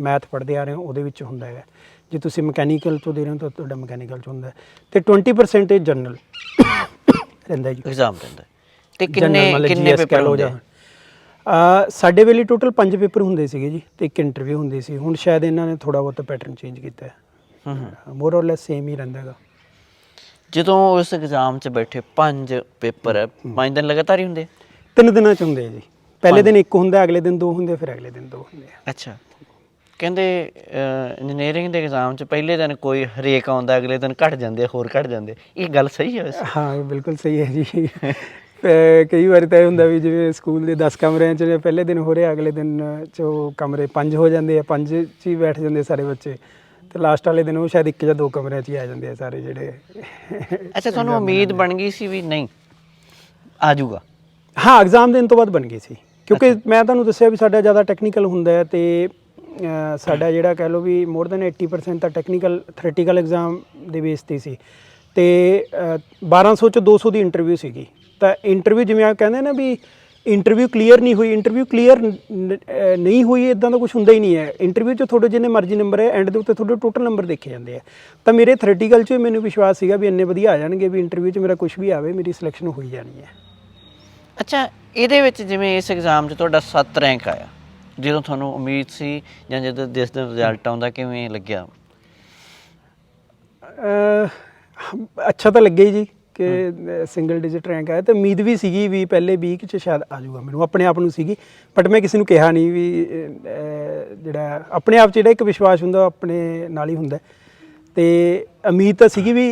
ਮੈਥ ਪੜ੍ਹਦੇ ਆ ਰਹੇ ਹੋ ਉਹਦੇ ਵਿੱਚ ਹੁੰਦਾ ਹੈ। ਜੇ ਤੁਸੀਂ ਮਕੈਨੀਕਲ ਤੋਂ ਦੇ ਰਹੇ ਹੋ ਤਾਂ ਤੁਹਾਡਾ ਮਕੈਨੀਕਲ ਚ ਹੁੰਦਾ ਹੈ। ਤੇ 20% ਇਹ ਜਨਰਲ ਰਹਿੰਦਾ ਜੀ। ਐਗਜ਼ਾਮ ਰਹਿੰਦਾ ਹੈ। ਤੇ ਕਿੰਨੇ ਕਿੰਨੇ ਪੇਪਰ ਕਹਿ ਲਓ ਹੁੰਦੇ ਜਾਂ- ਅਹ ਸਾਡੇ ਵੇਲੇ ਟੋਟਲ 5 ਪੇਪਰ ਹੁੰਦੇ ਸੀਗੇ ਜੀ ਤੇ ਇੱਕ ਇੰਟਰਵਿਊ ਹੁੰਦੀ ਸੀ। ਹੁਣ ਸ਼ਾਇਦ ਇਹਨਾਂ ਨੇ ਥੋੜਾ ਬਹੁਤ ਪੈਟਰਨ ਚੇਂਜ ਕੀਤਾ ਹੈ। ਹੂੰ ਹੂੰ। ਮੋਰ অর ਲੈਸ ਸੇਮ ਹੀ ਰਹਿੰਦਾ ਹੈਗਾ। ਜਦੋਂ ਉਸ ਐਗਜ਼ਾਮ 'ਚ ਬੈਠੇ ਪੰਜ ਪੇਪਰ ਹੈ ਪੰਜ ਦਿਨ ਲਗਾਤਾਰ ਹੀ ਹੁੰਦੇ? ਤਿੰਨ ਦਿਨਾਂ ਚ ਹੁੰਦੇ ਆ ਜੀ। ਪਹਿਲੇ ਦਿਨ ਇੱਕ ਹੁੰਦਾ ਅਗਲੇ ਦਿਨ ਦੋ ਹੁੰਦੇ ਫਿਰ ਅਗਲੇ ਦਿਨ ਦੋ ਹੁੰਦੇ ਆ। ਅੱਛਾ। ਕਹਿੰਦੇ ਇੰਜੀਨੀਅਰਿੰਗ ਦੇ ਐਗਜ਼ਾਮ 'ਚ ਪਹਿਲੇ ਦਿਨ ਕੋਈ ਹਰੇਕ ਆਉਂਦਾ ਅਗਲੇ ਦਿਨ ਘਟ ਜਾਂਦੇ ਹੋਰ ਘਟ ਜਾਂਦੇ। ਇਹ ਗੱਲ ਸਹੀ ਹੈ ਹਾਂ ਬਿਲਕੁਲ ਸਹੀ ਹੈ ਜੀ। ਕਈ ਵਾਰੀ ਤਾਂ ਇਹ ਹੁੰਦਾ ਵੀ ਜਿਵੇਂ ਸਕੂਲ ਦੇ 10 ਕਮਰਿਆਂ ਚ ਪਹਿਲੇ ਦਿਨ ਹੋ ਰਿਹਾ ਅਗਲੇ ਦਿਨ ਚ ਉਹ ਕਮਰੇ ਪੰਜ ਹੋ ਜਾਂਦੇ ਆ ਪੰਜ ਚ ਹੀ ਬੈਠ ਜਾਂਦੇ ਸਾਰੇ ਬੱਚੇ। ਤੇ ਲਾਸਟ ਵਾਲੇ ਦਿਨ ਉਹ ਸ਼ਾਇਦ ਇੱਕ ਜਾਂ ਦੋ ਕਮਰਿਆਂ ਚ ਹੀ ਆ ਜਾਂਦੇ ਆ ਸਾਰੇ ਜਿਹੜੇ ਅੱਛਾ ਤੁਹਾਨੂੰ ਉਮੀਦ ਬਣ ਗਈ ਸੀ ਵੀ ਨਹੀਂ ਆ ਜਾਊਗਾ? ਹਾਂ ਐਗਜ਼ਾਮ ਦੇਣ ਤੋਂ ਬਾਅਦ ਬਣ ਗਈ ਸੀ। ਕਿਉਂਕਿ ਮੈਂ ਤੁਹਾਨੂੰ ਦੱਸਿਆ ਵੀ ਸਾਡਾ ਜ਼ਿਆਦਾ ਟੈਕਨੀਕਲ ਹੁੰਦਾ ਹੈ ਤੇ ਸਾਡਾ ਜਿਹੜਾ ਕਹਿ ਲਓ ਵੀ ਮੋਰ ਦੈਨ 80% ਤਾਂ ਟੈਕਨੀਕਲ ਥਿਓਰੀਟੀਕਲ ਐਗਜ਼ਾਮ ਦੇ ਬੇਸ ਤੇ ਸੀ। ਤੇ ਅਹ, 1200 ਚ 200 ਦੀ ਇੰਟਰਵਿਊ ਸੀਗੀ। ਤਾਂ ਇੰਟਰਵਿਊ ਜਿਵੇਂ ਆ ਕਹਿੰਦੇ ਨਾ ਵੀ ਇੰਟਰਵਿਊ ਕਲੀਅਰ ਨਹੀਂ ਹੋਈ ਇੰਟਰਵਿਊ ਕਲੀਅਰ ਨਹੀਂ ਹੋਈ ਇਦਾਂ ਦਾ ਕੁਝ ਹੁੰਦਾ ਹੀ ਨਹੀਂ ਹੈ। ਇੰਟਰਵਿਊ 'ਚ ਤੁਹਾਡੇ ਜਿੰਨੇ ਮਰਜ਼ੀ ਨੰਬਰ ਹੈ ਐਂਡ ਦੇ ਉੱਤੇ ਤੁਹਾਡੇ ਟੋਟਲ ਨੰਬਰ ਦੇਖੇ ਜਾਂਦੇ ਆ। ਤਾਂ ਮੇਰੇ ਥਿਓਰੀਟੀਕਲ 'ਚ ਮੈਨੂੰ ਵਿਸ਼ਵਾਸ ਸੀਗਾ ਵੀ ਇੰਨੇ ਵਧੀਆ ਆ ਜਾਣਗੇ ਵੀ ਇੰਟਰਵਿਊ 'ਚ ਮੇਰਾ ਕੁਝ ਵੀ ਆਵੇ ਮੇਰੀ ਸਿਲੈਕਸ਼ਨ ਹੋ ਹੀ ਜਾਣੀ ਹੈ। ਅੱਛਾ ਇਹਦੇ ਵਿੱਚ ਜਿਵੇਂ ਇਸ ਐਗਜ਼ਾਮ 'ਚ ਤੁਹਾਡਾ 7 ਰੈਂਕ ਆਇਆ ਜਦੋਂ ਤੁਹਾਨੂੰ ਉਮੀਦ ਸੀ ਜਾਂ ਜਦੋਂ ਜਿਸ ਦਿਨ ਰਿਜ਼ਲਟ ਆਉਂਦਾ ਕਿਵੇਂ ਲੱਗਿਆ? ਅੱਛਾ ਤਾਂ ਲੱਗਿਆ ਜੀ। ਕਿ ਸਿੰਗਲ ਡਿਜਿਟ ਰੈਂਕ ਆਇਆ ਤੇ ਉਮੀਦ ਵੀ ਸੀਗੀ ਵੀ ਪਹਿਲੇ 20 ਚ ਸ਼ਾਇਦ ਆ ਜਾਊਗਾ। ਮੈਨੂੰ ਆਪਣੇ ਆਪ ਨੂੰ ਸੀਗੀ ਬਟ ਮੈਂ ਕਿਸੇ ਨੂੰ ਕਿਹਾ ਨਹੀਂ ਵੀ ਜਿਹੜਾ ਆਪਣੇ ਆਪ 'ਚ ਜਿਹੜਾ ਇੱਕ ਵਿਸ਼ਵਾਸ ਹੁੰਦਾ ਉਹ ਆਪਣੇ ਨਾਲ ਹੀ ਹੁੰਦਾ। ਤੇ ਉਮੀਦ ਤਾਂ ਸੀਗੀ ਵੀ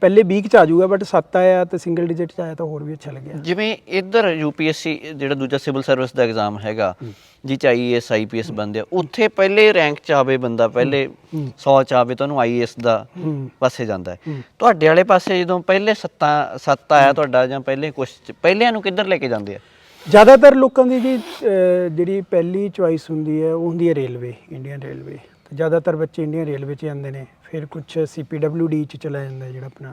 ਪਹਿਲੇ 20 ਚ ਆ ਜਾਊਗਾ ਬਟ 7 ਆਇਆ ਤੇ ਸਿੰਗਲ ਡਿਜਿਟ ਚ ਆਇਆ ਤਾਂ ਹੋਰ ਵੀ ਅੱਛਾ ਲੱਗਿਆ। ਜਿਵੇਂ ਇੱਧਰ ਯੂਪੀਐਸਸੀ ਜਿਹੜਾ ਦੂਜਾ ਸਿਵਲ ਸਰਵਿਸ ਦਾ ਐਗਜ਼ਾਮ ਹੈਗਾ ਜਿਹ ਚ ਆਈਏਐਸ ਆਈਪੀਐਸ ਬੰਦੇ ਆ ਉੱਥੇ ਪਹਿਲੇ ਰੈਂਕ 'ਚ ਆਵੇ ਬੰਦਾ ਪਹਿਲੇ 100 ਚ ਆਵੇ ਤੁਹਾਨੂੰ ਆਈਏਐਸ ਦਾ ਪਾਸੇ ਜਾਂਦਾ ਤੁਹਾਡੇ ਵਾਲੇ ਪਾਸੇ ਜਦੋਂ ਪਹਿਲੇ ਸੱਤਾਂ ਸੱਤ ਆਇਆ ਤੁਹਾਡਾ ਜਾਂ ਪਹਿਲੇ ਚ- ਪਹਿਲਿਆਂ ਨੂੰ ਕਿੱਧਰ ਲੈ ਕੇ ਜਾਂਦੇ ਆ? ਜ਼ਿਆਦਾਤਰ ਲੋਕਾਂ ਦੀ ਜੀ ਜਿਹੜੀ ਪਹਿਲੀ ਚੁਆਇਸ ਹੁੰਦੀ ਹੈ ਉਹ ਹੁੰਦੀ ਹੈ ਰੇਲਵੇ ਇੰਡੀਅਨ ਰੇਲਵੇ ਤੇ ਜ਼ਿਆਦਾਤਰ ਬੱਚੇ ਇੰਡੀਅਨ ਰੇਲਵੇ 'ਚ ਜਾਂਦੇ ਨੇ। ਫਿਰ ਕੁਝ ਸੀਪੀਡਬਲਯੂਡੀ 'ਚ ਚਲਾ ਜਾਂਦਾ ਜਿਹੜਾ ਆਪਣਾ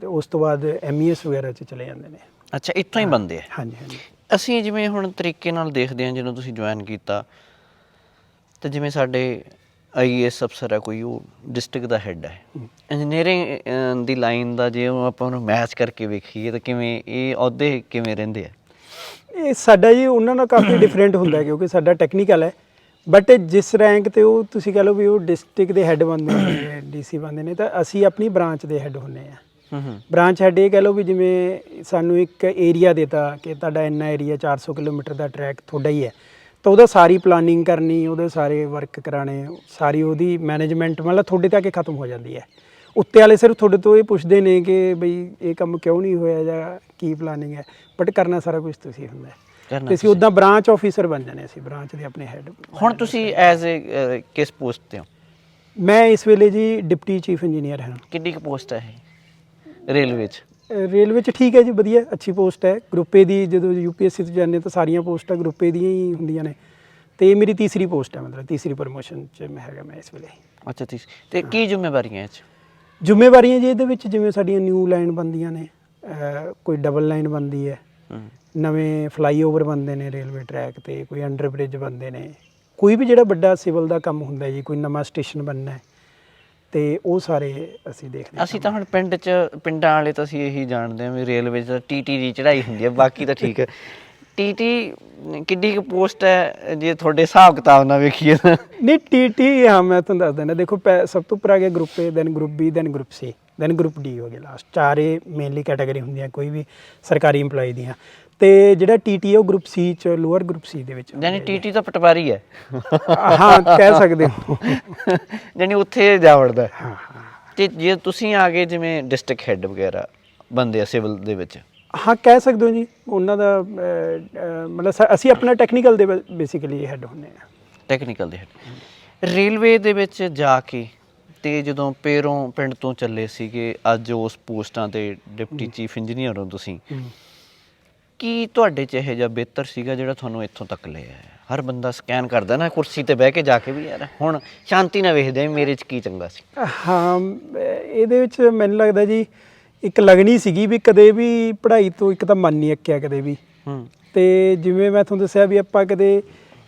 ਤੇ ਉਸ ਤੋਂ ਬਾਅਦ ਐਮਈਐਸ ਵਗੈਰਾ 'ਚ ਚਲੇ ਜਾਂਦੇ ਨੇ। ਅੱਛਾ ਇੱਥੋਂ ਹੀ ਬੰਦੇ ਆ? ਹਾਂਜੀ ਹਾਂਜੀ। ਅਸੀਂ ਜਿਵੇਂ ਹੁਣ ਤਰੀਕੇ ਨਾਲ ਦੇਖਦੇ ਹਾਂ ਜਦੋਂ ਤੁਸੀਂ ਜੁਆਇਨ ਕੀਤਾ ਤੇ ਜਿਵੇਂ ਸਾਡੇ ਆਈਏਐਸ ਅਫਸਰ ਹੈ ਕੋਈ ਉਹ ਡਿਸਟ੍ਰਿਕਟ ਦਾ ਹੈੱਡ ਹੈ। ਇੰਜੀਨੀਅਰਿੰਗ ਦੀ ਲਾਈਨ ਦਾ ਜੇ ਉਹ ਆਪਾਂ ਉਹਨੂੰ ਮੈਚ ਕਰਕੇ ਵੇਖੀਏ ਤਾਂ ਕਿਵੇਂ ਇਹ ਅਹੁਦੇ ਕਿਵੇਂ ਰਹਿੰਦੇ ਆ? ਇਹ ਸਾਡਾ ਜੀ ਉਹਨਾਂ ਨਾਲ ਕਾਫੀ ਡਿਫਰੈਂਟ ਹੁੰਦਾ ਕਿਉਂਕਿ ਸਾਡਾ ਟੈਕਨੀਕਲ ਹੈ। ਬਟ ਜਿਸ ਰੈਂਕ ਤੇ ਉਹ ਤੁਸੀਂ ਕਹ ਲਓ ਵੀ ਉਹ ਡਿਸਟ੍ਰਿਕਟ ਦੇ ਹੈੱਡ ਬਣਦੇ ਨੇ ਡੀਸੀ ਬਣਦੇ ਨੇ ਤਾਂ ਅਸੀਂ ਆਪਣੀ ਬ੍ਰਾਂਚ ਦੇ ਹੈੱਡ ਹੁੰਨੇ ਆ। ਬ੍ਰਾਂਚ ਹੈਡ ਇਹ ਕਹਿ ਲਓ ਵੀ ਜਿਵੇਂ ਸਾਨੂੰ ਇੱਕ ਏਰੀਆ ਦਿੱਤਾ ਕਿ ਤੁਹਾਡਾ ਇੰਨਾ ਏਰੀਆ 400 ਕਿਲੋਮੀਟਰ ਦਾ ਟਰੈਕ ਤੁਹਾਡਾ ਹੀ ਹੈ। ਤਾਂ ਉਹਦਾ ਸਾਰੀ ਪਲਾਨਿੰਗ ਕਰਨੀ ਉਹਦੇ ਸਾਰੇ ਵਰਕ ਕਰਾਣੇ ਸਾਰੀ ਉਹਦੀ ਮੈਨੇਜਮੈਂਟ ਮਤਲਬ ਤੁਹਾਡੇ ਤੱਕ ਹੀ ਖਤਮ ਹੋ ਜਾਂਦੀ ਹੈ। ਉੱਤੇ ਵਾਲੇ ਸਿਰਫ ਤੁਹਾਡੇ ਤੋਂ ਇਹ ਪੁੱਛਦੇ ਨੇ ਕਿ ਬਈ ਇਹ ਕੰਮ ਕਿਉਂ ਨਹੀਂ ਹੋਇਆ ਜਾਂ ਕੀ ਪਲਾਨਿੰਗ ਹੈ ਬਟ ਕਰਨਾ ਸਾਰਾ ਕੁਝ ਤੁਸੀਂ ਹੁੰਦਾ ਹੈ। ਕਰਨਾ ਤੇ ਅਸੀਂ ਉਦਾਂ ਬ੍ਰਾਂਚ ਆਫੀਸਰ ਬਣ ਜਾਂਦੇ ਅਸੀਂ ਬ੍ਰਾਂਚ ਦੇ ਆਪਣੇ ਹੈੱਡ ਹੁਣ ਤੁਸੀਂ ਐਜ਼ ਅ ਕਿਸ ਪੋਸਟ ਤੇ ਹੋ? ਮੈਂ ਇਸ ਵੇਲੇ ਜੀ ਡਿਪਟੀ ਚੀਫ ਇੰਜੀਨੀਅਰ ਹਾਂ। ਕਿੰਨੀ ਕੁ ਪੋਸਟ ਹੈ ਇਹ ਰੇਲਵੇ 'ਚ? ਰੇਲਵੇ ਚ ਠੀਕ ਹੈ ਜੀ ਵਧੀਆ ਅੱਛੀ ਪੋਸਟ ਹੈ। ਗਰੁੱਪ ਏ ਦੀ ਜਦੋਂ ਯੂਪੀਐਸਸੀ ਤੋਂ ਜਾਂਦੇ ਤਾਂ ਸਾਰੀਆਂ ਪੋਸਟਾਂ ਗਰੁੱਪ ਏ ਦੀਆਂ ਹੀ ਹੁੰਦੀਆਂ ਨੇ। ਤੇ ਇਹ ਮੇਰੀ ਤੀਸਰੀ ਪੋਸਟ ਹੈ ਮਤਲਬ ਤੀਸਰੀ ਪ੍ਰਮੋਸ਼ਨ ਚ ਮੈਂ ਹੈਗਾ ਮੈਂ ਇਸ ਵੇਲੇ। ਅੱਛਾ ਠੀਕ ਤੇ ਕੀ ਜ਼ਿੰਮੇਵਾਰੀਆਂ ਇਹ 'ਚ? ਜ਼ਿੰਮੇਵਾਰੀਆਂ ਜੀ ਇਹਦੇ ਵਿੱਚ ਜਿਵੇਂ ਸਾਡੀਆਂ ਨਿਊ ਲਾਈਨ ਬਣਦੀਆਂ ਨੇ ਕੋਈ ਡਬਲ ਲਾਈਨ ਬਣਦੀ ਹੈ ਹੂੰ। ਨਵੇਂ ਫਲਾਈਓਵਰ ਬਣਦੇ ਨੇ ਰੇਲਵੇ ਟਰੈਕ ਤੇ ਕੋਈ ਅੰਡਰ ਬ੍ਰਿਜ ਬਣਦੇ ਨੇ। ਕੋਈ ਵੀ ਜਿਹੜਾ ਵੱਡਾ ਸਿਵਲ ਦਾ ਕੰਮ ਹੁੰਦਾ ਜੀ ਕੋਈ ਨਵਾਂ ਸਟੇਸ਼ਨ ਬਣਨਾ ਹੈ ਤੇ ਉਹ ਸਾਰੇ ਅਸੀਂ ਦੇਖਦੇ ਅਸੀਂ ਤਾਂ ਹੁਣ ਪਿੰਡ 'ਚ ਪਿੰਡਾਂ ਵਾਲੇ ਤਾਂ ਅਸੀਂ ਇਹੀ ਜਾਣਦੇ ਹਾਂ ਵੀ ਰੇਲਵੇ 'ਚ ਟੀਟੀ ਦੀ ਚੜ੍ਹਾਈ ਹੁੰਦੀ ਹੈ ਬਾਕੀ ਤਾਂ ਠੀਕ ਹੈ। ਟੀਟੀ ਕਿੱਡੀ ਕੁ ਪੋਸਟ ਹੈ ਜੇ ਤੁਹਾਡੇ ਹਿਸਾਬ ਕਿਤਾਬ ਨਾਲ ਵੇਖੀਏ ਤਾਂ। ਨਹੀਂ ਟੀਟੀ ਹਾਂ ਮੈਂ ਤੁਹਾਨੂੰ ਦੱਸ ਦਿੰਦਾ ਦੇਖੋ ਸਭ ਤੋਂ ਉੱਪਰ ਆ ਗਿਆ group A then group B then group C then group D ਹੋ ਗਿਆ ਲਾਸਟ ਚਾਰੇ ਮੇਨਲੀ ਕੈਟਾਗਰੀ ਹੁੰਦੀਆਂ ਕੋਈ ਵੀ ਸਰਕਾਰੀ EMPLOYE ਦੀਆਂ। ਤੇ ਜਿਹੜਾ ਟੀਟੀ ਉਹ ਗਰੁੱਪ C ਚ ਲੋਅਰ ਗਰੁੱਪ C ਦੇ ਵਿੱਚ ਯਾਨੀ ਟੀਟੀ ਤਾਂ ਪਟਵਾਰੀ ਹੈ। ਹਾਂ ਕਹਿ ਸਕਦੇ ਹੋ। ਯਾਨੀ ਉੱਥੇ ਜਾ ਵੜਦਾ ਹਾਂ। ਤੇ ਜੇ ਤੁਸੀਂ ਆ ਗਏ ਜਿਵੇਂ ਡਿਸਟ੍ਰਿਕਟ ਹੈੱਡ ਵਗੈਰਾ ਬੰਦੇ ਆ ਸਿਵਲ ਦੇ ਵਿੱਚ। ਹਾਂ ਕਹਿ ਸਕਦੇ ਹੋ ਜੀ। ਉਹਨਾਂ ਦਾ ਮਤਲਬ ਸ- ਅਸੀਂ ਆਪਣਾ ਟੈਕਨੀਕਲ ਦੇ ਬੇਸਿਕਲੀ ਹੈਡ ਹੁੰਦੇ ਆ। ਟੈਕਨੀਕਲ ਦੇ ਹੈਡ ਰੇਲਵੇ ਦੇ ਵਿੱਚ ਜਾ ਕੇ ਤੇ ਜਦੋਂ ਪੇਰੋਂ ਪਿੰਡ ਤੋਂ ਚੱਲੇ ਸੀਗੇ ਅੱਜ ਉਸ ਪੋਸਟਾਂ ਤੇ ਡਿਪਟੀ ਚੀਫ ਇੰਜੀਨੀਅਰ ਹੋ ਤੁਸੀਂ ਕੀ ਤੁਹਾਡੇ ਚ ਇਹ ਜਿਹਾ ਬਿਹਤਰ ਸੀਗਾ ਜਿਹੜਾ ਤੁਹਾਨੂੰ ਇੱਥੋਂ ਤੱਕ ਲੈ ਆਇਆ ਹਰ ਬੰਦਾ ਸਕੈਨ ਕਰਦਾ ਨਾ ਕੁਰਸੀ ਤੇ ਬਹਿ ਕੇ ਜਾ ਕੇ ਵੀ ਯਾਰ ਹੁਣ ਸ਼ਾਂਤੀ ਨਾਲ ਵੇਖਦੇ ਮੇਰੇ ਚ ਕੀ ਚੰਗਾ ਸੀ। ਹਾਂ ਇਹਦੇ ਵਿੱਚ ਮੈਨੂੰ ਲੱਗਦਾ ਜੀ ਇੱਕ ਲਗਨੀ ਸੀਗੀ ਵੀ ਕਦੇ ਵੀ ਪੜ੍ਹਾਈ ਤੋਂ ਇੱਕ ਤਾਂ ਮਨ ਨਹੀਂ ਅੱਕਿਆ ਕਦੇ ਵੀ। ਹੂੰ। ਤੇ ਜਿਵੇਂ ਮੈਂ ਤੁਹਾਨੂੰ ਦੱਸਿਆ ਵੀ ਆਪਾਂ ਕਦੇ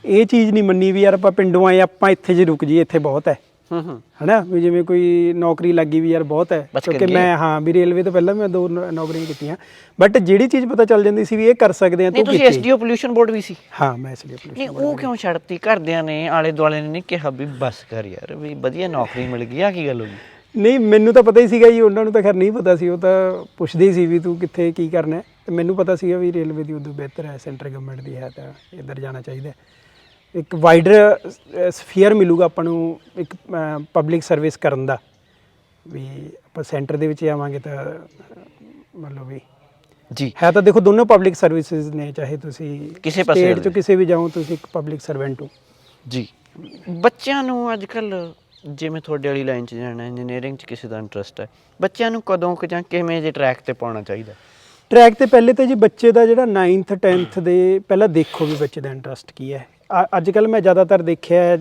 ਇਹ ਚੀਜ਼ ਨਹੀਂ ਮੰਨੀ ਵੀ ਯਾਰ ਆਪਾਂ ਪਿੰਡੋਂ ਆਏ ਆਪਾਂ ਇੱਥੇ ਜੇ ਰੁਕ ਜੀ ਇੱਥੇ ਬਹੁਤ ਹੈ। ਹੂੰ ਹੂੰ। ਹਨਾ? ਵੀ ਜਿਵੇਂ ਕੋਈ ਨੌਕਰੀ ਲੱਗੀ ਵੀ ਯਾਰ ਬਹੁਤ ਹੈ ਕਿਉਂਕਿ। ਮੈਂ ਹਾਂ ਵੀ ਰੇਲਵੇ ਤੋਂ ਪਹਿਲਾਂ ਮੈਂ ਦੋ ਨ- ਨੌਕਰੀਆਂ ਕੀਤੀਆਂ। ਬਟ ਜਿਹੜੀ ਚੀਜ਼ ਪਤਾ ਚੱਲ ਜਾਂਦੀ ਸੀ ਵੀ ਇਹ ਕਰ ਸਕਦੇ ਆ ਨਹੀਂ ਤੂੰ ਤੁਸੀਂ ਕੀਤੀ। ਐਸਡੀਓ ਪੋਲੂਸ਼ਨ ਬੋਰਡ ਵੀ ਸੀ। ਹਾਂ ਮੈਂ ਇਸ ਲਈ ਨਹੀਂ ਉਹ ਕਿਉਂ ਛੱਡਤੀ? ਘਰਦਿਆਂ ਨੇ ਆਲੇ ਦੁਆਲੇ ਨੇ ਨਹੀਂ ਕਿਹਾ ਵੀ ਬਸ ਕਰ ਯਾਰ ਵੀ ਵਧੀਆ ਨੌਕਰੀ ਮਿਲ ਗਈ ਆ ਕੀ ਗੱਲ ਹੋ ਗਈ? ਨਹੀਂ ਮੈਨੂੰ ਤਾਂ ਪਤਾ ਹੀ ਸੀਗਾ ਜੀ ਉਹਨਾਂ ਨੂੰ ਤਾਂ ਖੈਰ ਨਹੀਂ ਪਤਾ ਸੀ ਉਹ ਤਾਂ ਪੁੱਛਦੇ ਹੀ ਸੀ ਵੀ ਤੂੰ ਕਿੱਥੇ ਕੀ ਕਰਨਾ ਹੈ। ਤੇ ਮੈਨੂੰ ਪਤਾ ਸੀਗਾ ਵੀ ਰੇਲਵੇ ਦੀ ਉਦੋਂ ਬਿਹਤਰ ਹੈ ਸੈਂਟਰ ਗਵਰਨਮੈਂਟ ਦੀ ਹੈ ਤਾਂ ਇੱਧਰ ਜਾਣਾ ਚਾਹੀਦਾ ਹੈ। ਇੱਕ ਵਾਈਡਰ ਸਫੀਅਰ ਮਿਲੂਗਾ ਆਪਾਂ ਨੂੰ ਇੱਕ ਪਬਲਿਕ ਸਰਵਿਸ ਕਰਨ ਦਾ। ਵੀ ਆਪਾਂ ਸੈਂਟਰ ਦੇ ਵਿੱਚ ਆਵਾਂਗੇ ਤਾਂ ਮਤਲਬ ਵੀ ਜੀ। ਹੈ ਤਾਂ ਦੇਖੋ ਦੋਨੋਂ ਪਬਲਿਕ ਸਰਵਿਸਿਜ਼ ਨੇ ਚਾਹੇ ਤੁਸੀਂ ਕਿਸੇ ਪਾਸੇ। ਚੋਂ ਕਿਸੇ ਵੀ ਜਾਓ ਤੁਸੀਂ ਇੱਕ ਪਬਲਿਕ ਸਰਵੈਂਟ ਹੋ। ਜੀ। ਬੱਚਿਆਂ ਨੂੰ ਅੱਜ ਕੱਲ ਜਿਵੇਂ ਤੁਹਾਡੇ ਵਾਲੀ ਲਾਈਨ 'ਚ ਜਾਣਾ ਇੰਜੀਨੀਅਰਿੰਗ 'ਚ ਕਿਸੇ ਦਾ ਇੰਟਰਸਟ ਹੈ ਬੱਚਿਆਂ ਨੂੰ ਕਦੋਂ ਕੁ ਜਾਂ ਕਿਵੇਂ ਜੇ ਟਰੈਕ ਤੇ ਪਾਉਣਾ ਚਾਹੀਦਾ? ਟਰੈਕ ਤੇ ਪਹਿਲੇ ਤੇ ਜੀ ਬੱਚੇ ਦਾ ਜਿਹੜਾ 9th 10th ਦੇ ਪਹਿਲਾਂ ਦੇਖੋ ਵੀ ਬੱਚੇ ਦਾ ਇੰਟਰਸਟ ਕੀ ਹੈ। ਅੱਜ ਕੱਲ ਮੈਂ ਜ਼ਿਆਦਾਤਰ ਦੇਖਿਆ ਹੈ,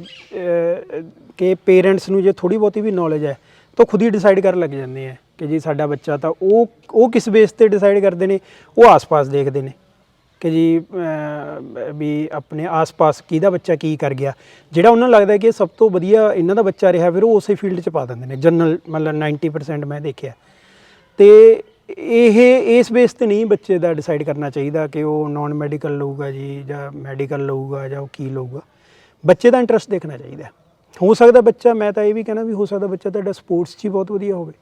ਕਿ ਪੇਰੈਂਟਸ ਨੂੰ ਜੇ ਥੋੜੀ ਬਹੁਤੀ ਵੀ ਨੌਲੇਜ ਹੈ ਤਾਂ ਖੁਦ ਹੀ ਡਿਸਾਈਡ ਕਰਨ ਲੱਗ ਜਾਂਦੇ ਆ ਕਿ ਜੀ ਸਾਡਾ ਬੱਚਾ ਤਾਂ ਉਹ ਉਹ ਕਿਸ ਬੇਸ ਤੇ ਡਿਸਾਈਡ ਕਰਦੇ ਨੇ ਉਹ ਆਸ-ਪਾਸ ਦੇਖਦੇ ਨੇ ਕਿ ਜੀ ਵੀ ਆਪਣੇ ਆਸ-ਪਾਸ ਕਿਹਦਾ ਬੱਚਾ ਕੀ ਕਰ ਗਿਆ। ਜਿਹੜਾ ਉਹਨਾਂ ਨੂੰ ਲੱਗਦਾ ਕਿ ਸਭ ਤੋਂ ਵਧੀਆ ਇਹਨਾਂ ਦਾ ਬੱਚਾ ਰਿਹਾ ਫਿਰ ਉਹ ਉਸੇ ਫੀਲਡ 'ਚ ਪਾ ਦਿੰਦੇ ਨੇ ਜਨਰਲ ਮਤਲਬ 90% ਮੈਂ ਦੇਖਿਆ। ਤੇ ਇਹ ਇਸ ਬੇਸ ਤੇ ਨਹੀਂ ਬੱਚੇ ਦਾ ਡਿਸਾਈਡ ਕਰਨਾ ਚਾਹੀਦਾ ਕਿ ਉਹ ਨਾਨ ਮੈਡੀਕਲ ਲਊਗਾ ਜੀ ਜਾਂ ਮੈਡੀਕਲ ਲਊਗਾ ਜਾਂ ਉਹ ਕੀ ਲਊਗਾ। ਬੱਚੇ ਦਾ ਇੰਟਰਸਟ ਦੇਖਣਾ ਚਾਹੀਦਾ। ਹੋ ਸਕਦਾ ਬੱਚਾ ਮੈਂ ਤਾਂ ਇਹ ਵੀ ਕਹਿਣਾ ਵੀ ਹੋ ਸਕਦਾ ਬੱਚਾ ਤੁਹਾਡਾ ਸਪੋਰਟਸ 'ਚ ਹੀ ਬਹੁਤ ਵਧੀਆ ਹੋਵੇ।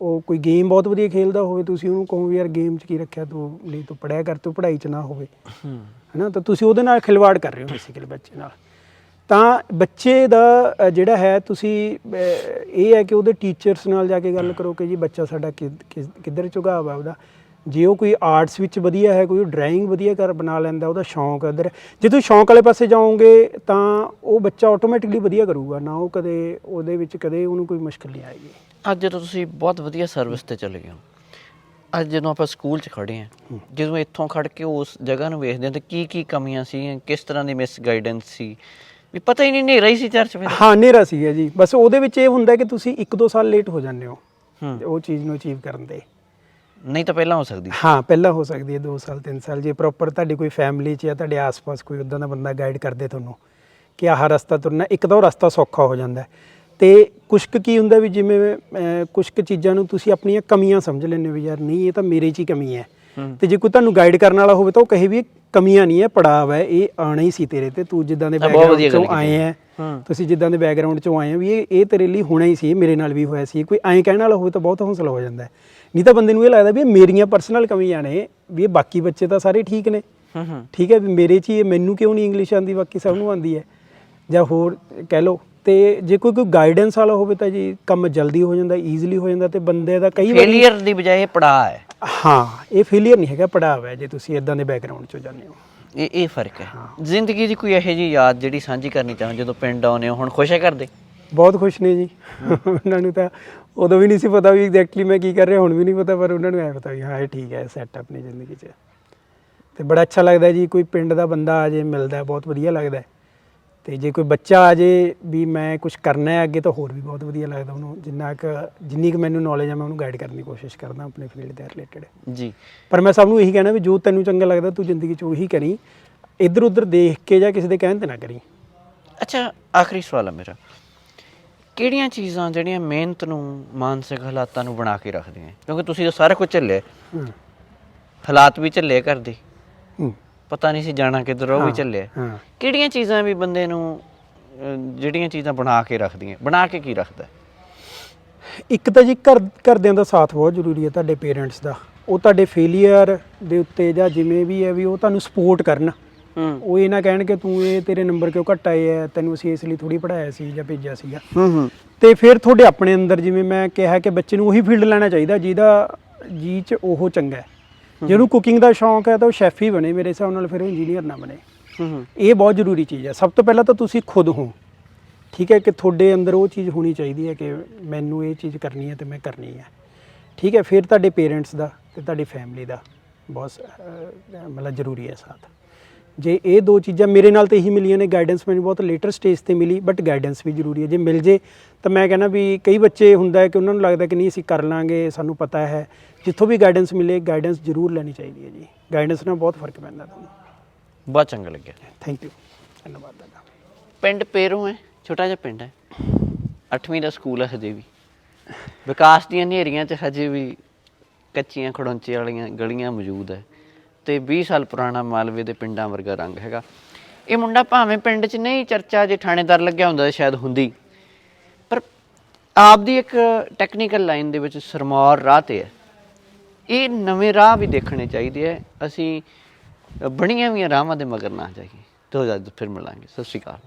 ਉਹ ਕੋਈ ਗੇਮ ਬਹੁਤ ਵਧੀਆ ਖੇਲਦਾ ਹੋਵੇ ਤੁਸੀਂ ਉਹਨੂੰ ਕਹੋ ਵੀ ਯਾਰ ਗੇਮ 'ਚ ਕੀ ਰੱਖਿਆ ਤੂੰ ਨਹੀਂ ਤੂੰ ਪੜਿਆ ਕਰ ਤੂੰ ਪੜ੍ਹਾਈ 'ਚ ਨਾ ਹੋਵੇ। ਹੂੰ। ਹੈਨਾ ਤਾਂ ਤੁਸੀਂ ਉਹਦੇ ਨਾਲ ਖਿਲਵਾੜ ਕਰ ਰਹੇ ਹੋ ਬੇਸਿਕਲੀ ਬੱਚੇ ਨਾਲ। ਤਾਂ ਬੱਚੇ ਦਾ ਅ, ਜਿਹੜਾ ਹੈ ਤੁਸੀਂ ਅ, ਇਹ ਹੈ ਕਿ ਉਹਦੇ ਟੀਚਰਸ ਨਾਲ ਜਾ ਕੇ ਗੱਲ ਕਰੋ ਕਿ ਜੀ ਬੱਚਾ ਸਾਡਾ ਕਿ- ਕਿ- ਕਿੱਧਰ ਝੁਕਾਅ ਹੈ ਉਹਦਾ। ਜੇ ਉਹ ਕੋਈ ਆਰਟਸ ਵਿੱਚ ਵਧੀਆ ਹੈ ਕੋਈ ਡਰਾਇੰਗ ਵਧੀਆ ਕਰ ਬਣਾ ਲੈਂਦਾ ਉਹਦਾ ਸ਼ੌਂਕ ਅਦਰ ਜੇ ਤੁਸੀਂ ਸ਼ੌਂਕ ਵਾਲੇ ਪਾਸੇ ਜਾਓਗੇ ਤਾਂ ਉਹ ਬੱਚਾ ਆਟੋਮੈਟਿਕਲੀ ਵਧੀਆ ਕਰੂਗਾ। ਨਾ ਉਹ ਕਦੇ ਉਹਦੇ ਵਿੱਚ ਕਦੇ ਉਹਨੂੰ ਕੋਈ ਮੁਸ਼ਕਲ ਨਹੀਂ ਆਏਗੀ। ਅੱਜ ਜਦੋਂ ਤੁਸੀਂ ਬਹੁਤ ਵਧੀਆ ਸਰਵਿਸ ਤੇ ਚਲੇ ਗਏ ਹੋ ਅੱਜ ਜਦੋਂ ਆਪਾਂ ਸਕੂਲ 'ਚ ਖੜੇ ਹਾਂ ਜਦੋਂ ਇੱਥੋਂ ਖੜ ਕੇ ਉਸ ਜਗ੍ਹਾ ਨੂੰ ਵੇਖਦੇ ਹਾਂ ਤਾਂ ਕੀ ਕੀ ਕਮੀਆਂ ਸੀ ਕਿਸ ਤਰ੍ਹਾਂ ਦੀ ਮਿਸ ਗਾਈਡੈਂਸ ਸੀ? ਵੀ ਪਤਾ ਹੀ ਨਹੀਂ ਹਨੇਰਾ ਹੀ ਸੀ ਚਰਚ ਵਿੱਚ ਹਾਂ ਹਨੇਰਾ ਸੀਗਾ ਜੀ। ਬਸ ਉਹਦੇ ਵਿੱਚ ਇਹ ਹੁੰਦਾ ਕਿ ਤੁਸੀਂ 1-2 ਸਾਲ ਲੇਟ ਹੋ ਜਾਂਦੇ ਹੋ ਹੂੰ। ਉਹ ਚੀਜ਼ ਨੂੰ ਅਚੀਵ ਕਰਨ ਦੇ ਨਹੀਂ ਤਾਂ ਪਹਿਲਾਂ ਹੋ ਸਕਦੀ ਹਾਂ ਪਹਿਲਾਂ ਹੋ ਸਕਦੀ ਹੈ 2 ਸਾਲ 3 ਸਾਲ। ਜੇ ਪ੍ਰੋਪਰ ਤੁਹਾਡੀ ਕੋਈ ਫੈਮਿਲੀ 'ਚ ਜਾਂ ਤੁਹਾਡੇ ਆਸ-ਪਾਸ ਕੋਈ ਉਦਾਂ ਦਾ ਬੰਦਾ ਗਾਈਡ ਕਰਦੇ ਤੁਹਾਨੂੰ ਕਿ ਆਹ ਰਸਤਾ ਤੁਰਨਾ ਇੱਕ ਤਾਂ ਉਹ ਰਸਤਾ ਸੌਖਾ ਹੋ ਜਾਂਦਾ ਹੈ। ਤੇ ਕੁਛ ਕੁ ਕੀ ਹੁੰਦਾ ਵੀ ਜਿਵੇਂ ਅਹ, ਕੁਛ ਕੁ ਚੀਜ਼ਾਂ ਨੂੰ ਤੁਸੀਂ ਆਪਣੀਆਂ ਕਮੀਆਂ ਸਮਝ ਲੈਂਦੇ ਹੋ ਵੀ ਯਾਰ ਨਹੀਂ ਇਹ ਤਾਂ ਮੇਰੇ 'ਚ ਹੀ ਕਮੀ ਹੂੰ। ਤੇ ਜੇ ਕੋਈ ਤੁਹਾਨੂੰ ਗਾਈਡ ਕਰਨ ਵਾਲਾ ਹੋਵੇ ਤਾਂ ਉਹ ਕਹੇ ਵੀ ਇਹ ਕਮੀਆਂ ਨਹੀਂ ਹੈ ਪੜਾਵ ਹੈ ਇਹ ਆਣਾ ਹੀ ਸੀ ਤੇਰੇ ਤੇ ਤੂੰ ਜਿੱਦਾਂ ਦੇ ਬੈਕਗ੍ਰਾਉਂਡ ਚੋਂ ਆਏ ਹੂੰ। ਤੁਸੀਂ ਜਿੱਦਾਂ ਦੇ ਬੈਕਗ੍ਰਾਉਂਡ ਚੋਂ ਆਏ ਹੋ ਵੀ ਇਹ ਇਹ ਤੇਰੇ ਲਈ ਹੋਣਾ ਹੀ ਸੀ ਮੇਰੇ ਨਾਲ ਵੀ ਹੋਇਆ ਸੀ ਕੋਈ ਐਂ ਕਹਿਣ ਵਾਲਾ ਹੋਵੇ ਤਾਂ ਬਹੁਤ ਹੌਸਲਾ ਹੋ ਜਾਂਦਾ ਨਹੀਂ ਤਾਂ ਬੰਦੇ ਨੂੰ ਇਹ ਲੱਗਦਾ ਵੀ ਮੇਰੀਆਂ ਪਰਸਨਲ ਕਮੀਆਂ ਨੇ ਵੀ ਇਹ ਬਾਕੀ ਬੱਚੇ ਤਾਂ ਸਾਰੇ ਠੀਕ ਨੇ। ਠੀਕ ਹੈ ਵੀ ਮੇਰੇ 'ਚ ਹੀ ਇਹ ਮੈਨੂੰ ਕਿਉਂ ਨਹੀਂ ਇੰਗਲਿਸ਼ ਆਉਂਦੀ ਬਾਕੀ ਸਭ ਨੂੰ ਆਉਂਦੀ ਹੈ। ਜਾਂ ਹੋਰ ਕਹਿ ਲਓ ਤੇ ਜੇ ਕੋਈ ਕੋਈ ਗਾਈਡੈਂਸ ਵਾਲਾ ਹੋਵੇ ਤਾਂ ਜੀ ਕੰਮ ਜਲਦੀ ਹੋ ਜਾਂਦਾ ਈਜ਼ੀਲੀ ਹੋ ਜਾਂਦਾ ਤੇ ਬੰਦੇ ਦਾ ਕਈ ਵਾਰੀ ਫੇਲਿਅਰ ਦੀ ਬਜਾਏ ਪੜਾ ਹੈ। ਹਾਂ ਇਹ ਫੇਲਿਅਰ ਨਹੀਂ ਹੈਗਾ ਪੜਾਵ ਹੈ ਜੇ ਤੁਸੀਂ ਇਦਾਂ ਦੇ ਬੈਕਗ੍ਰਾਉਂਡ 'ਚੋਂ ਜਾਂਦੇ ਹੋ। ਇਹ ਇਹ ਫ਼ਰਕ ਹੈ। ਜ਼ਿੰਦਗੀ ਦੀ ਕੋਈ ਇਹੋ ਜਿਹੀ ਯਾਦ ਜਿਹੜੀ ਸਾਂਝੀ ਕਰਨੀ ਚਾਹਾਂ ਜਦੋਂ ਪਿੰਡ ਆਉਨੇ ਹੋ ਹੁਣ ਖੁਸ਼ ਹੈ ਕਰਦੇ ਬਹੁਤ ਖੁਸ਼ ਨੇ ਜੀ। ਉਹਨਾਂ ਨੂੰ ਤਾਂ ਉਦੋਂ ਵੀ ਨਹੀਂ ਸੀ ਪਤਾ ਵੀ ਐਗਜ਼ੈਕਟਲੀ ਮੈਂ ਕੀ ਕਰ ਰਿਹਾ ਹੁਣ ਵੀ ਨਹੀਂ ਪਤਾ ਪਰ ਉਹਨਾਂ ਨੂੰ ਐ ਪਤਾ ਵੀ ਹਾਂ ਇਹ ਠੀਕ ਹੈ ਸੈਟ ਆਪਣੀ ਜ਼ਿੰਦਗੀ 'ਚ। ਤੇ ਬੜਾ ਅੱਛਾ ਲੱਗਦਾ ਜੀ ਕੋਈ ਪਿੰਡ ਦਾ ਬੰਦਾ ਆ ਜੇ ਮਿਲਦਾ ਬਹੁਤ ਵਧੀਆ ਲੱਗਦਾ। ਤੇ ਜੇ ਕੋਈ ਬੱਚਾ ਆ ਜੇ ਵੀ ਮੈਂ ਕੁਝ ਕਰਨਾ ਹੈ ਅੱਗੇ ਤਾਂ ਹੋਰ ਵੀ ਬਹੁਤ ਵਧੀਆ ਲੱਗਦਾ ਉਹਨੂੰ ਜਿੰਨਾ ਕੁ ਜਿੰਨੀ ਕੁ ਮੈਨੂੰ ਨੌਲੇਜ ਹੈ ਮੈਂ ਉਹਨੂੰ ਗਾਈਡ ਕਰਨ ਦੀ ਕੋਸ਼ਿਸ਼ ਕਰਦਾ ਆਪਣੇ ਫੀਲਡ ਦੇ ਰਿਲੇਟਡ ਜੀ। ਪਰ ਮੈਂ ਸਭ ਨੂੰ ਇਹੀ ਕਹਿਣਾ ਵੀ ਜੋ ਤੈਨੂੰ ਚੰਗਾ ਲੱਗਦਾ ਤੂੰ ਜ਼ਿੰਦਗੀ 'ਚ ਉਹੀ ਕਰੀ ਇੱਧਰ ਉੱਧਰ ਦੇਖ ਕੇ ਜਾਂ ਕਿਸੇ ਦੇ ਕਹਿਣ ਤੇ ਨਾ ਕਰੀ। ਅੱਛਾ ਆਖਰੀ ਸਵਾਲ ਹੈ ਮੇਰਾ। ਕਿਹੜੀਆਂ ਚੀਜ਼ਾਂ ਜਿਹੜੀਆਂ ਮਿਹਨਤ ਨੂੰ ਮਾਨਸਿਕ ਹਾਲਾਤਾਂ ਨੂੰ ਬਣਾ ਕੇ ਰੱਖਦੀਆਂ? ਕਿਉਂਕਿ ਤੁਸੀਂ ਤਾਂ ਸਾਰਾ ਕੁਝ ਝੱਲਿਆ। ਹੂੰ। ਹਾਲਾਤ ਵੀ ਝੱਲੇ ਕਰਦੇ ਪਤਾ ਨਹੀਂ ਸੀ ਜਾਣਾ ਕਿੱਧਰ ਉਹ ਵੀ ਹਾਂ, ਚੱਲਿਆ। ਹਾਂ। ਕਿਹੜੀਆਂ ਚੀਜ਼ਾਂ ਵੀ ਬੰਦੇ ਨੂੰ ਅਹ, ਜਿਹੜੀਆਂ ਚੀਜ਼ਾਂ ਬਣਾ ਕੇ ਰੱਖਦੀਆਂ? ਬਣਾ ਕੇ ਕੀ ਰੱਖਦਾ? ਇੱਕ ਤਾਂ ਜੀ ਘਰ ਘਰਦਿਆਂ ਦਾ ਸਾਥ ਬਹੁਤ ਜ਼ਰੂਰੀ ਹੈ ਤੁਹਾਡੇ ਪੇਰੈਂਟਸ ਦਾ। ਉਹ ਤੁਹਾਡੇ ਫੇਲੀਅਰ ਦੇ ਉੱਤੇ ਜਾਂ ਜਿਵੇਂ ਵੀ ਹੈ ਵੀ ਉਹ ਤੁਹਾਨੂੰ ਸਪੋਰਟ ਕਰਨ। ਹੂੰ। ਉਹ ਇਹ ਨਾ ਕਹਿਣ ਕਿ ਤੂੰ ਇਹ ਤੇਰੇ ਨੰਬਰ ਕਿਉਂ ਘੱਟ ਆਏ ਆ ਤੈਨੂੰ ਅਸੀਂ ਇਸ ਲਈ ਥੋੜੀ ਪੜਾਇਆ ਸੀ ਜਾਂ ਭੇਜਿਆ ਸੀਗਾ। ਹੂੰ ਹੂੰ। ਤੇ ਫਿਰ ਤੁਹਾਡੇ ਆਪਣੇ ਅੰਦਰ ਜਿਵੇਂ ਮੈਂ ਕਿਹਾ ਕਿ ਬੱਚੇ ਨੂੰ ਉਹੀ ਫੀਲਡ ਲੈਣਾ ਚਾਹੀਦਾ ਜਿਹਦਾ ਜੀ ਚ ਉਹ ਚੰਗਾ ਹੈ। ਜਿਹਨੂੰ ਕੁਕਿੰਗ ਦਾ ਸ਼ੌਂਕ ਹੈ ਤਾਂ ਉਹ ਸ਼ੈਫ ਹੀ ਬਣੇ ਮੇਰੇ ਹਿਸਾਬ ਨਾਲ ਫਿਰ ਉਹ ਇੰਜੀਨੀਅਰ ਨਾ ਬਣੇ। ਇਹ ਬਹੁਤ ਜ਼ਰੂਰੀ ਚੀਜ਼ ਹੈ। ਸਭ ਤੋਂ ਪਹਿਲਾਂ ਤਾਂ ਤੁਸੀਂ ਖੁਦ ਹੋ। ਠੀਕ ਹੈ ਕਿ ਤੁਹਾਡੇ ਅੰਦਰ ਉਹ ਚੀਜ਼ ਹੋਣੀ ਚਾਹੀਦੀ ਹੈ ਕਿ ਮੈਨੂੰ ਇਹ ਚੀਜ਼ ਕਰਨੀ ਹੈ ਤੇ ਮੈਂ ਕਰਨੀ ਹੈ। ਠੀਕ ਹੈ ਫਿਰ ਤੁਹਾਡੇ ਪੇਰੈਂਟਸ ਦਾ ਤੇ ਤੁਹਾਡੀ ਫੈਮਿਲੀ ਦਾ ਬਹੁਤ ਮਤਲਬ ਜ਼ਰੂਰੀ ਹੈ ਸਾਥ। ਜੇ ਇਹ ਦੋ ਚੀਜ਼ਾਂ ਮੇਰੇ ਨਾਲ ਤੇ ਇਹੀ ਮਿਲੀਆਂ ਨੇ ਗਾਈਡੈਂਸ ਮੈਨੂੰ ਬਹੁਤ ਲੇਟਰ ਸਟੇਜ ਤੇ ਮਿਲੀ ਬਟ ਗਾਈਡੈਂਸ ਵੀ ਜ਼ਰੂਰੀ ਹੈ। ਜੇ ਮਿਲ ਜੇ ਤਾਂ ਮੈਂ ਕਹਿੰਦਾ ਵੀ ਕਈ ਬੱਚੇ ਹੁੰਦਾ ਹੈ ਕਿ ਉਹਨਾਂ ਨੂੰ ਲੱਗਦਾ ਕਿ ਨਹੀਂ ਅਸੀਂ ਕਰ ਲਾਂਗੇ ਸਾਨੂੰ ਪਤਾ ਹੈ। ਜਿੱਥੋਂ ਵੀ ਗਾਈਡੈਂਸ ਮਿਲੇ ਗਾਈਡੈਂਸ ਜ਼ਰੂਰ ਲੈਣੀ ਚਾਹੀਦੀ ਹੈ ਜੀ। ਗਾਈਡੈਂਸ ਨਾਲ ਬਹੁਤ ਫ਼ਰਕ ਪੈਂਦਾ ਤੁਹਾਨੂੰ। ਬਹੁਤ ਚੰਗਾ ਲੱਗਿਆ। ਥੈਂਕ ਯੂ ਧੰਨਵਾਦ ਤੁਹਾਡਾ। ਪਿੰਡ ਪੇਰੋਂ ਹੈ ਛੋਟਾ ਜਿਹਾ ਪਿੰਡ ਹੈ। 8ਵੀਂ ਦਾ ਸਕੂਲ ਹੈ ਹਜੇ ਵੀ। ਵਿਕਾਸ ਦੀਆਂ ਨੇਰੀਆਂ 'ਚ ਹਜੇ ਵੀ ਕੱਚੀਆਂ ਖੜੋਂਚੇ ਵਾਲੀਆਂ ਗਲੀਆਂ ਮੌਜੂਦ ਹੈ। ਤੇ 20 ਸਾਲ ਪੁਰਾਣਾ ਮਾਲਵੇ ਦੇ ਪਿੰਡਾਂ ਵਰਗਾ ਰੰਗ ਹੈਗਾ। ਇਹ ਮੁੰਡਾ ਭਾਵੇਂ ਪਿੰਡ 'ਚ ਨਹੀਂ, ਚਰਚਾ ਜੇ ਥਾਣੇਦਾਰ ਲੱਗਿਆ ਹੁੰਦਾ ਸ਼ਾਇਦ ਹੁੰਦੀ। ਪਰ ਆਪ ਦੀ ਇੱਕ ਟੈਕਨੀਕਲ ਲਾਈਨ ਦੇ ਵਿੱਚ ਸਰਮੌਰ ਰਾਹ ਤੇ ਹੈ। ਇਹ ਨਵੇਂ ਰਾਹ ਵੀ ਦੇਖਣੇ ਚਾਹੀਦੇ ਹੈ। ਅਸੀਂ ਬਣੀਆਂ ਵੀਆਂ ਰਾਹਾਂ ਦੇ ਮਗਰ ਨਾ ਜਾਈਏ। ਤੋ ਜਦ ਫਿਰ ਮਿਲਾਂਗੇ। ਸਤਿ ਸ਼੍ਰੀ ਅਕਾਲ।